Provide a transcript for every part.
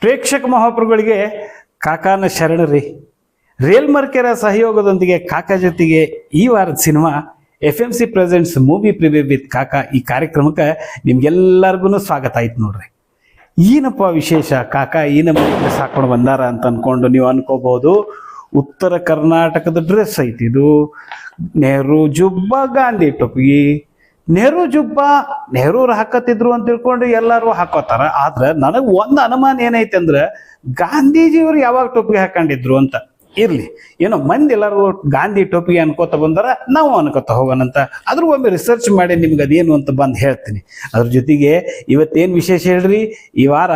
ಪ್ರೇಕ್ಷಕ ಮಹಾಪ್ರಭುಗಳಿಗೆ ಕಾಕಾನ ಶರಣರಿ ರೇಲ್ ಮರ್ಕೆರ ಸಹಯೋಗದೊಂದಿಗೆ ಕಾಕಾ ಜೊತೆಗೆ ಈ ವಾರದ cinema F M C presents movie preview with Kaka ಈ ಕಾರ್ಯಕ್ರಮಕ್ಕೆ ನಿಮ್ಗೆಲ್ಲರಿಗೂ ಸ್ವಾಗತ ಆಯ್ತು ನೋಡ್ರಿ. ಏನಪ್ಪ ವಿಶೇಷ? ಕಾಕಾ ಈ ನಮ್ಮ ಸಾಕೊಂಡು ಬಂದಾರ ಅಂತ ಅಂದ್ಕೊಂಡು ನೀವು ಅನ್ಕೋಬಹುದು. ಉತ್ತರ ಕರ್ನಾಟಕದ ಡ್ರೆಸ್ ಐತಿ ಇದು. ನೆಹರು ಜುಬ್ಬ ಗಾಂಧಿ ಟೊಪ್ಗಿ. ನೆಹರು ಜುಬ್ಬ, ನೆಹರೂರು ಹಾಕತ್ತಿದ್ರು ಅಂತ ತಿಳ್ಕೊಂಡು ಎಲ್ಲರೂ ಹಾಕೋತಾರ. ಆದ್ರೆ ನನಗೆ ಒಂದು ಅನುಮಾನ ಏನೈತೆ ಅಂದ್ರೆ, ಗಾಂಧೀಜಿಯವರು ಯಾವಾಗ ಟೊಪ್ಪಿಗೆ ಹಾಕೊಂಡಿದ್ರು ಅಂತ. ಇರ್ಲಿ. ಏನೋ ಮಂದಿ ಎಲ್ಲರೂ ಗಾಂಧಿ ಟೋಪಿಗೆ ಅನ್ಕೋತ ಬಂದಾರ, ನಾವು ಅನ್ಕೋತ ಹೋಗೋಣಂತ ಅದ್ರ ಒಮ್ಮೆ ರಿಸರ್ಚ್ ಮಾಡಿ ನಿಮ್ಗೆ ಅದೇನು ಅಂತ ಬಂದು ಹೇಳ್ತೀನಿ. ಅದ್ರ ಜೊತೆಗೆ ಇವತ್ತೇನು ವಿಶೇಷ ಹೇಳ್ರಿ? ಈ ವಾರ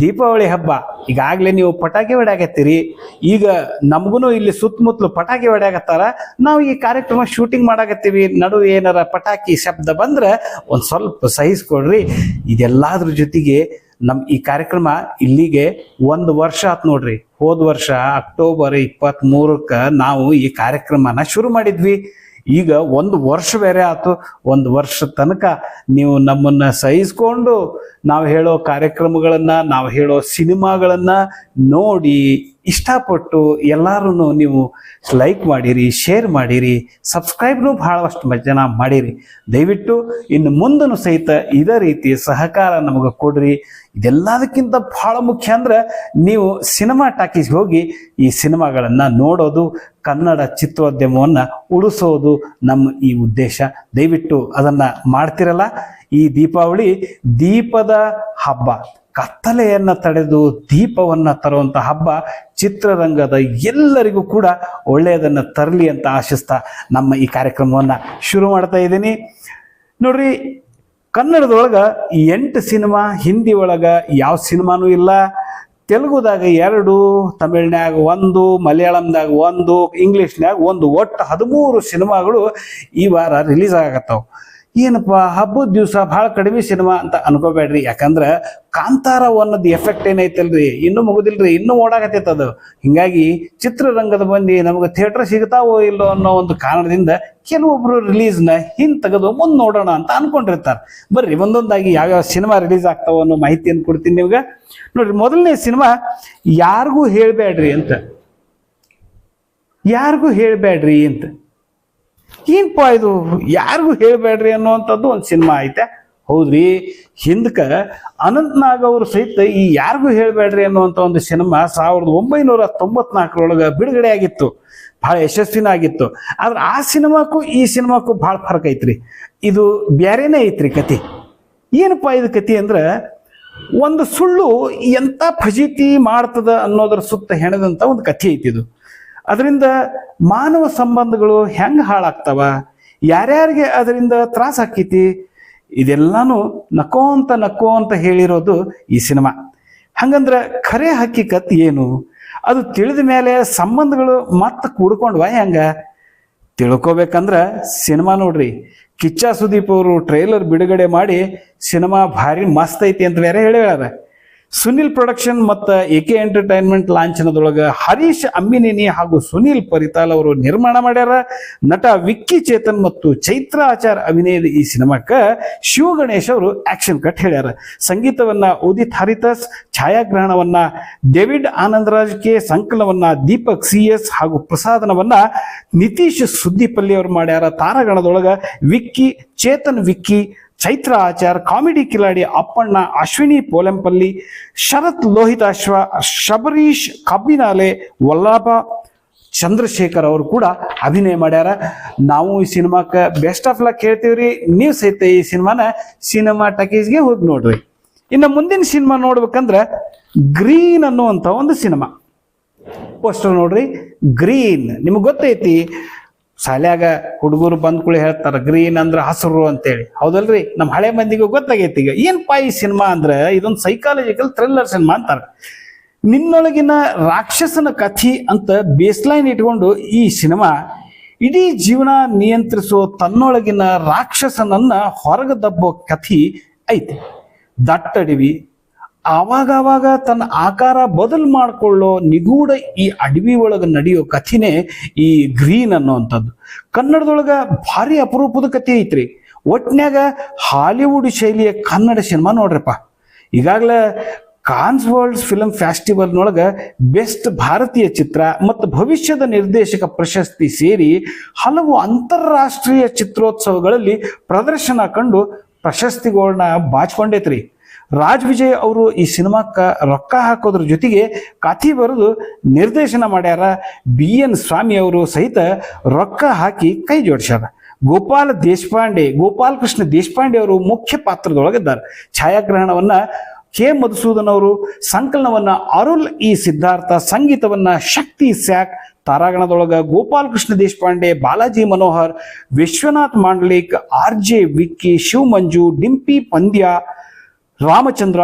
ದೀಪಾವಳಿ ಹಬ್ಬ. ಈಗಾಗಲೇ ನೀವು ಪಟಾಕಿ ಹೊಡ್ಯಾಕತ್ತೀರಿ. ಈಗ ನಮಗೂ ಇಲ್ಲಿ ಸುತ್ತಮುತ್ತಲು ಪಟಾಕಿ ಹೊಡ್ಯಾಕತ್ತಾರ. ನಾವು ಈ ಕಾರ್ಯಕ್ರಮ ಶೂಟಿಂಗ್ ಮಾಡಾಕತ್ತೀವಿ. ನಡುವೆ ಏನಾರ ಪಟಾಕಿ ಶಬ್ದ ಬಂದ್ರೆ ಒಂದು ಸ್ವಲ್ಪ ಸಹಿಸ್ಕೊಡ್ರಿ. ಇದೆಲ್ಲದ್ರ ಜೊತೆಗೆ ನಮ್ಮ ಈ ಕಾರ್ಯಕ್ರಮ ಇಲ್ಲಿಗೆ ಒಂದು ವರ್ಷ ಆತ್ ನೋಡ್ರಿ. ಹೋದ ವರ್ಷ ಅಕ್ಟೋಬರ್ ಇಪ್ಪತ್ತ್ ಮೂರಕ್ಕೆ ನಾವು ಈ ಕಾರ್ಯಕ್ರಮನ ಶುರು ಮಾಡಿದ್ವಿ. ಈಗ ಒಂದು ವರ್ಷ ಬೇರೆ ಆತು. ಒಂದು ವರ್ಷ ತನಕ ನೀವು ನಮ್ಮನ್ನ ಸಹಿಸ್ಕೊಂಡು ನಾವು ಹೇಳೋ ಕಾರ್ಯಕ್ರಮಗಳನ್ನ, ನಾವು ಹೇಳೋ ಸಿನಿಮಾಗಳನ್ನ ನೋಡಿ ಇಷ್ಟಪಟ್ಟು ಎಲ್ಲರೂ ನೀವು ಲೈಕ್ ಮಾಡಿರಿ ಶೇರ್ ಮಾಡಿರಿ ಸಬ್ಸ್ಕ್ರೈಬ್ನು ಬಹಳಷ್ಟು ಜನ ಮಾಡಿರಿ. ದಯವಿಟ್ಟು ಇನ್ನು ಮುಂದನು ಸಹಿತ ಇದೇ ರೀತಿ ಸಹಕಾರ ನಮಗೆ ಕೊಡ್ರಿ. ಇದೆಲ್ಲದಕ್ಕಿಂತ ಬಹಳ ಮುಖ್ಯ ಅಂದ್ರೆ ನೀವು ಸಿನಿಮಾ ಟಾಕೀಸ್ಗೆ ಹೋಗಿ ಈ ಸಿನಿಮಾಗಳನ್ನು ನೋಡೋದು, ಕನ್ನಡ ಚಿತ್ರೋದ್ಯಮವನ್ನು ಉಳಿಸೋದು ನಮ್ಮ ಈ ಉದ್ದೇಶ. ದಯವಿಟ್ಟು ಅದನ್ನು ಮಾಡ್ತಿರಲ್ಲ. ಈ ದೀಪಾವಳಿ ದೀಪದ ಹಬ್ಬ, ಕತ್ತಲೆಯನ್ನು ತಡೆದು ದೀಪವನ್ನ ತರುವಂತ ಹಬ್ಬ ಚಿತ್ರರಂಗದ ಎಲ್ಲರಿಗೂ ಕೂಡ ಒಳ್ಳೆಯದನ್ನು ತರಲಿ ಅಂತ ಆಶಿಸ್ತಾ ನಮ್ಮ ಈ ಕಾರ್ಯಕ್ರಮವನ್ನು ಶುರು ಮಾಡ್ತಾ ಇದ್ದೀನಿ. ನೋಡ್ರಿ, ಕನ್ನಡದೊಳಗೆ ಎಂಟು ಸಿನಿಮಾ, ಹಿಂದಿ ಒಳಗೆ ಯಾವ ಸಿನಿಮಾನೂ ಇಲ್ಲ. ತೆಲುಗುದಾಗ ಎರಡು, ತಮಿಳ್ನ್ಯಾಗ ಒಂದು, ಮಲಯಾಳಂದಾಗ ಒಂದು, ಇಂಗ್ಲೀಷ್ನ್ಯಾಗ ಒಂದು, ಒಟ್ಟು ಹದಿಮೂರು ಸಿನಿಮಾಗಳು ಈ ವಾರ ರಿಲೀಸ್ ಆಗತ್ತಾವ. ಏನಪ್ಪ, ಹಬ್ಬದ ದಿವಸ ಭಾಳ ಕಡಿಮೆ ಸಿನಿಮಾ ಅಂತ ಅನ್ಕೋಬೇಡ್ರಿ. ಯಾಕಂದ್ರೆ ಕಾಂತಾರ ಅನ್ನೋದು ಎಫೆಕ್ಟ್ ಏನೈತಲ್ರಿ? ಇನ್ನೂ ಮುಗುದಿಲ್ರಿ, ಇನ್ನೂ ಓಡಾಕತ್ತೈತೆ ಅದು. ಹಿಂಗಾಗಿ ಚಿತ್ರರಂಗದ ಬಂದು ನಮಗೆ ಥಿಯೇಟರ್ ಸಿಗ್ತಾವೋ ಇಲ್ಲೋ ಅನ್ನೋ ಒಂದು ಕಾರಣದಿಂದ ಕೆಲವೊಬ್ರು ರಿಲೀಸ್ನ ಹಿಂದ್ ತೆಗೆದು ಮುಂದೆ ನೋಡೋಣ ಅಂತ ಅನ್ಕೊಂಡಿರ್ತಾರೆ. ಬರ್ರಿ, ಒಂದೊಂದಾಗಿ ಯಾವ್ಯಾವ ಸಿನಿಮಾ ರಿಲೀಸ್ ಆಗ್ತಾವ ಅನ್ನೋ ಮಾಹಿತಿಯನ್ನು ಕೊಡ್ತೀನಿ ನಿಮ್ಗೆ. ನೋಡ್ರಿ, ಮೊದಲನೇ ಸಿನಿಮಾ ಯಾರಿಗೂ ಹೇಳ್ಬೇಡ್ರಿ ಅಂತ. ಯಾರಿಗೂ ಹೇಳ್ಬೇಡ್ರಿ ಅಂತ. ಏನಪ್ಪ ಇದು? ಯಾರಿಗೂ ಹೇಳ್ಬೇಡ್ರಿ ಅನ್ನುವಂಥದ್ದು ಒಂದು ಸಿನಿಮಾ ಐತೆ. ಹೌದ್ರಿ? ಹಿಂದಕ ಅನಂತ್ನಾಗ್ ಅವರು ಸಹಿತ ಈ ಯಾರಿಗೂ ಹೇಳ್ಬೇಡ್ರಿ ಅನ್ನುವಂಥ ಒಂದು ಸಿನಿಮಾ ಸಾವಿರದ ಒಂಬೈನೂರ ತೊಂಬತ್ನಾಲ್ಕರೊಳಗೆ ಬಿಡುಗಡೆ ಆಗಿತ್ತು ಭಾಳ ಯಶಸ್ವಿನ ಆಗಿತ್ತು ಆದ್ರೆ ಆ ಸಿನಿಮಾಕ್ಕೂ ಈ ಸಿನಿಮಾಕ್ಕೂ ಭಾಳ ಫರಕ್ ಐತ್ರಿ. ಇದು ಬ್ಯಾರೇನೇ ಐತ್ರಿ ಕತೆ ಏನಪ್ಪ ಇದು ಕತೆ ಅಂದ್ರೆ ಒಂದು ಸುಳ್ಳು ಎಂಥ ಫಜೀತಿ ಮಾಡ್ತದ ಅನ್ನೋದ್ರ ಸುತ್ತ ಹೆಣದಂಥ ಒಂದು ಕಥೆ ಐತಿ ಇದು ಅದರಿಂದ ಮಾನವ ಸಂಬಂಧಗಳು ಹೆಂಗೆ ಹಾಳಾಗ್ತಾವ? ಯಾರ್ಯಾರಿಗೆ ಅದರಿಂದ ತ್ರಾಸ ಆಕ್ಕೈತಿ ಇದೆಲ್ಲಾನು ನಕೋ ಅಂತ ಹೇಳಿರೋದು ಈ ಸಿನಿಮಾ. ಹಂಗಂದ್ರೆ ಖರೆ ಹಕ್ಕಿಕತ್ ಏನು? ಅದು ತಿಳಿದ ಮೇಲೆ ಸಂಬಂಧಗಳು ಮತ್ತೆ ಕೂಡ್ಕೊಂಡ್ವ ಹೆಂಗ? ತಿಳ್ಕೊಬೇಕಂದ್ರ ಸಿನಿಮಾ ನೋಡ್ರಿ. ಕಿಚ್ಚ ಸುದೀಪ್ ಅವರು ಟ್ರೈಲರ್ ಬಿಡುಗಡೆ ಮಾಡಿ ಸಿನಿಮಾ ಭಾರಿ ಮಸ್ತ್ ಐತಿ ಅಂತ ಬೇರೆ ಹೇಳ್ಯಾರ ಸುನಿಲ್ ಪ್ರೊಡಕ್ಷನ್ ಮತ್ತು ಎ ಕೆ ಎಂಟರ್ಟೈನ್ಮೆಂಟ್ ಲಾಂಛನದೊಳಗೆ ಹರೀಶ್ ಅಮ್ಮಿನೇನಿ ಹಾಗೂ ಸುನಿಲ್ ಪರಿತಾಲ್ ಅವರು ನಿರ್ಮಾಣ ಮಾಡ್ಯಾರ. ನಟ ವಿಕ್ಕಿ ಚೇತನ್ ಮತ್ತು ಚೈತ್ರ ಆಚಾರ್ ಅಭಿನಯದ ಈ ಸಿನಿಮಾಕ್ಕೆ ಶಿವಗಣೇಶ್ ಅವರು ಆಕ್ಷನ್ ಕಟ್ ಹೇಳ್ಯಾರ. ಸಂಗೀತವನ್ನ ಉದಿತ್ ಹರಿತಸ್ ಛಾಯಾಗ್ರಹಣವನ್ನು ಡೇವಿಡ್ ಆನಂದರಾಜ್ ಕೆ, ಸಂಕಲನವನ್ನ ದೀಪಕ್ ಸಿ ಎಸ್ ಹಾಗೂ ಪ್ರಸಾದನವನ್ನ ನಿತೀಶ್ ಸುದ್ದಿಪಲ್ಲಿ ಅವರು ಮಾಡ್ಯಾರ. ತಾರಗಣದೊಳಗ ವಿಕ್ಕಿ, ಚೇತನ್ ವಿಕ್ಕಿ ಚೈತ್ರ ಆಚಾರ್, ಕಾಮಿಡಿ ಕಿಲಾಡಿ ಅಪ್ಪಣ್ಣ, ಅಶ್ವಿನಿ ಪೋಲೆಂಪಲ್ಲಿ, ಶರತ್ ಲೋಹಿತಾಶ್ವ, ಶಬರೀಶ್ ಕಬ್ಬಿನಾಲೆ, ವಲ್ಲಭ ಚಂದ್ರಶೇಖರ್ ಅವರು ಕೂಡ ಅಭಿನಯ ಮಾಡ್ಯಾರ. ನಾವು ಈ ಸಿನಿಮಾಕ್ಕೆ ಬೆಸ್ಟ್ ಆಫ್ ಲಕ್ ಹೇಳ್ತೀವ್ರಿ. ನೀವು ಸಹಿತ ಈ ಸಿನಿಮಾನ ಸಿನಿಮಾ ಟಕೀಸ್ಗೆ ಹೋಗಿ ನೋಡ್ರಿ. ಇನ್ನು ಮುಂದಿನ ಸಿನಿಮಾ ನೋಡ್ಬೇಕಂದ್ರೆ ಗ್ರೀನ್ ಅನ್ನುವಂಥ ಒಂದು ಸಿನಿಮಾ. ಪೋಸ್ಟರ್ ನೋಡ್ರಿ. ಗ್ರೀನ್. ನಿಮಗೆ ಗೊತ್ತೈತಿ ಶಾಲ್ಯಾಗ ಹುಡುಗರು ಬಂದ್ಕೂಳೆ ಹೇಳ್ತಾರೆ, ಗ್ರೀನ್ ಅಂದ್ರೆ ಹಸಿರು ಅಂತೇಳಿ. ಹೌದಲ್ರಿ? ನಮ್ಮ ಹಳೆ ಮಂದಿಗೂ ಗೊತ್ತಾಗೈತಿ ಈಗ. ಏನಪ್ಪ ಈ ಸಿನಿಮಾ ಅಂದ್ರೆ, ಇದೊಂದು ಸೈಕಾಲಜಿಕಲ್ ಥ್ರಿಲ್ಲರ್ ಸಿನಿಮಾ ಅಂತಾರೆ. ನಿನ್ನೊಳಗಿನ ರಾಕ್ಷಸನ ಕಥಿ ಅಂತ ಬೇಸ್ಲೈನ್ ಇಟ್ಕೊಂಡು ಈ ಸಿನಿಮಾ ಇಡೀ ಜೀವನ ನಿಯಂತ್ರಿಸೋ ತನ್ನೊಳಗಿನ ರಾಕ್ಷಸನನ್ನ ಹೊರಗೆ ದಬ್ಬೋ ಕಥಿ ಐತಿ. ದಟ್ಟಡಿವಿ ಆವಾಗ ಆವಾಗ ತನ್ನ ಆಕಾರ ಬದಲು ಮಾಡಿಕೊಳ್ಳೋ ನಿಗೂಢ ಈ ಅಡವಿ ಒಳಗೆ ನಡೆಯೋ ಕಥೆನೇ ಈ ಗ್ರೀನ್ ಅನ್ನೋವಂಥದ್ದು. ಕನ್ನಡದೊಳಗೆ ಭಾರಿ ಅಪರೂಪದ ಕಥೆ ಐತ್ರಿ. ಒಟ್ನ್ಯಾಗ ಹಾಲಿವುಡ್ ಶೈಲಿಯ ಕನ್ನಡ ಸಿನಿಮಾ ನೋಡ್ರಪ್ಪ. ಈಗಾಗಲೇ ಕಾನ್ಸ್ ವರ್ಲ್ಡ್ ಫಿಲಮ್ ಫೆಸ್ಟಿವಲ್ನೊಳಗೆ ಬೆಸ್ಟ್ ಭಾರತೀಯ ಚಿತ್ರ ಮತ್ತು ಭವಿಷ್ಯದ ನಿರ್ದೇಶಕ ಪ್ರಶಸ್ತಿ ಸೇರಿ ಹಲವು ಅಂತಾರಾಷ್ಟ್ರೀಯ ಚಿತ್ರೋತ್ಸವಗಳಲ್ಲಿ ಪ್ರದರ್ಶನ ಕಂಡು ಪ್ರಶಸ್ತಿಗಳನ್ನ ಬಾಚ್ಕೊಂಡೈತ್ರಿ. ರಾಜ್ ವಿಜಯ್ ಅವರು ಈ ಸಿನಿಮಾಕ್ಕೆ ರೊಕ್ಕ ಹಾಕೋದ್ರ ಜೊತೆಗೆ ಕಥೆ ಬರೆದು ನಿರ್ದೇಶನ ಮಾಡ್ಯಾರ ಬಿ ಎನ್ ಸ್ವಾಮಿ ಅವರು ಸಹಿತ ರೊಕ್ಕ ಹಾಕಿ ಕೈ ಜೋಡಿಸ್ಯಾರ. ಗೋಪಾಲ ದೇಶಪಾಂಡೆ ಗೋಪಾಲಕೃಷ್ಣ ದೇಶಪಾಂಡೆ ಅವರು ಮುಖ್ಯ ಪಾತ್ರದೊಳಗಿದ್ದಾರೆ. ಛಾಯಾಗ್ರಹಣವನ್ನು ಕೆ ಮಧುಸೂದನ್ ಅವರು, ಸಂಕಲನವನ್ನ ಅರುಲ್ ಇ ಸಿದ್ಧಾರ್ಥ, ಸಂಗೀತವನ್ನ ಶಕ್ತಿ ಸ್ಯಾಕ್, ತಾರಾಗಣದೊಳಗ ಗೋಪಾಲಕೃಷ್ಣ ದೇಶಪಾಂಡೆ, ಬಾಲಾಜಿ ಮನೋಹರ್, ವಿಶ್ವನಾಥ್ ಮಾಂಡ್ಲಿಕ್, ಆರ್ ಜೆ ವಿಕ್ಕಿ ಶಿವಮಂಜು ಡಿಂಪಿ ಪಂದ್ಯ ರಾಮಚಂದ್ರ,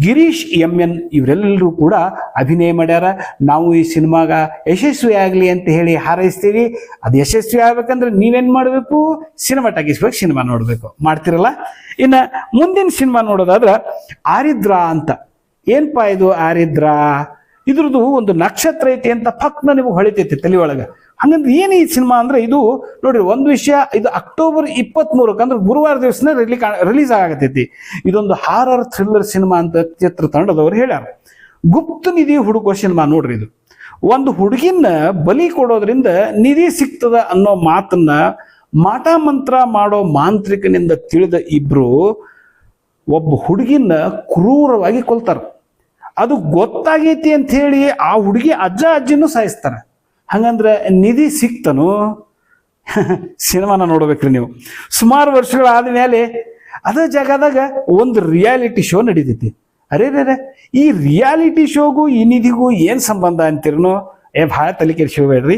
ಗಿರೀಶ್, ಎಂ ಎನ್ ಇವರೆಲ್ಲರೂ ಕೂಡ ಅಭಿನಯ ಮಾಡ್ಯಾರ. ನಾವು ಈ ಸಿನಿಮಾಗ ಯಶಸ್ವಿ ಆಗಲಿ ಅಂತ ಹೇಳಿ ಹಾರೈಸ್ತೀವಿ. ಅದು ಯಶಸ್ವಿ ಆಗ್ಬೇಕಂದ್ರೆ ನೀವೇನ್ ಮಾಡಬೇಕು? ಸಿನಿಮಾ ಟಗಿಸ್ಬೇಕು ಸಿನಿಮಾ ನೋಡಬೇಕು. ಮಾಡ್ತಿರಲ್ಲ? ಇನ್ನು ಮುಂದಿನ ಸಿನಿಮಾ ನೋಡೋದಾದ್ರೆ ಆರಿದ್ರ ಅಂತ. ಏನ್ಪಾ ಇದು ಆರಿದ್ರ? ಇದ್ರದ್ದು ಒಂದು ನಕ್ಷತ್ರ ಐತಿ ಅಂತ ಪಕ್ನ ನಿಮಗೆ ಹೊಳಿತೈತಿ ತಲೆ ಒಳಗೆ. ಹಂಗಂದ್ರೆ ಏನು ಈ ಸಿನಿಮಾ ಅಂದ್ರೆ ಇದು ನೋಡಿರಿ ಒಂದು ವಿಷಯ, ಇದು ಅಕ್ಟೋಬರ್ ಇಪ್ಪತ್ತ್ ಮೂರಕ್ಕೆ ಅಂದ್ರೆ ಗುರುವಾರ ದಿವಸನೇ ರಿಲಿ ರಿಲೀಸ್ ಆಗತೈತಿ ಇದೊಂದು ಹಾರರ್ ಥ್ರಿಲ್ಲರ್ ಸಿನಿಮಾ ಅಂತ ಚಿತ್ರ ತಂಡದವ್ರು ಹೇಳ್ಯಾರ. ಗುಪ್ತ ನಿಧಿ ಹುಡುಕೋ ಸಿನಿಮಾ ನೋಡ್ರಿ ಇದು. ಒಂದು ಹುಡುಗಿನ ಬಲಿ ಕೊಡೋದ್ರಿಂದ ನಿಧಿ ಸಿಗ್ತದ ಅನ್ನೋ ಮಾತನ್ನ ಮಾಟ ಮಂತ್ರ ಮಾಡೋ ಮಾಂತ್ರಿಕನಿಂದ ತಿಳಿದ ಇಬ್ರು ಒಬ್ಬ ಹುಡುಗಿನ ಕ್ರೂರವಾಗಿ ಕೊಲ್ತಾರ. ಅದು ಗೊತ್ತಾಗೈತಿ ಅಂತ ಹೇಳಿ ಆ ಹುಡುಗಿ ಅಜ್ಜ ಅಜ್ಜಿನೂ ಸಾಯಿಸ್ತಾರ. ಹಂಗಂದ್ರೆ ನಿಧಿ ಸಿಕ್ತನು. ಸಿನಿಮಾನ ನೋಡ್ಬೇಕ್ರಿ ನೀವು. ಸುಮಾರು ವರ್ಷಗಳಾದ ಮೇಲೆ ಅದೇ ಜಾಗದಾಗ ಒಂದು ರಿಯಾಲಿಟಿ ಶೋ ನಡೀತೈತಿ. ಅರೇ ರೇ ಈ ರಿಯಾಲಿಟಿ ಶೋಗೂ ಈ ನಿಧಿಗೂ ಏನು ಸಂಬಂಧ ಅಂತೀರನೋ? ಏ, ಭಾಳ ತಲೆ ಬೇಡ್ರಿ.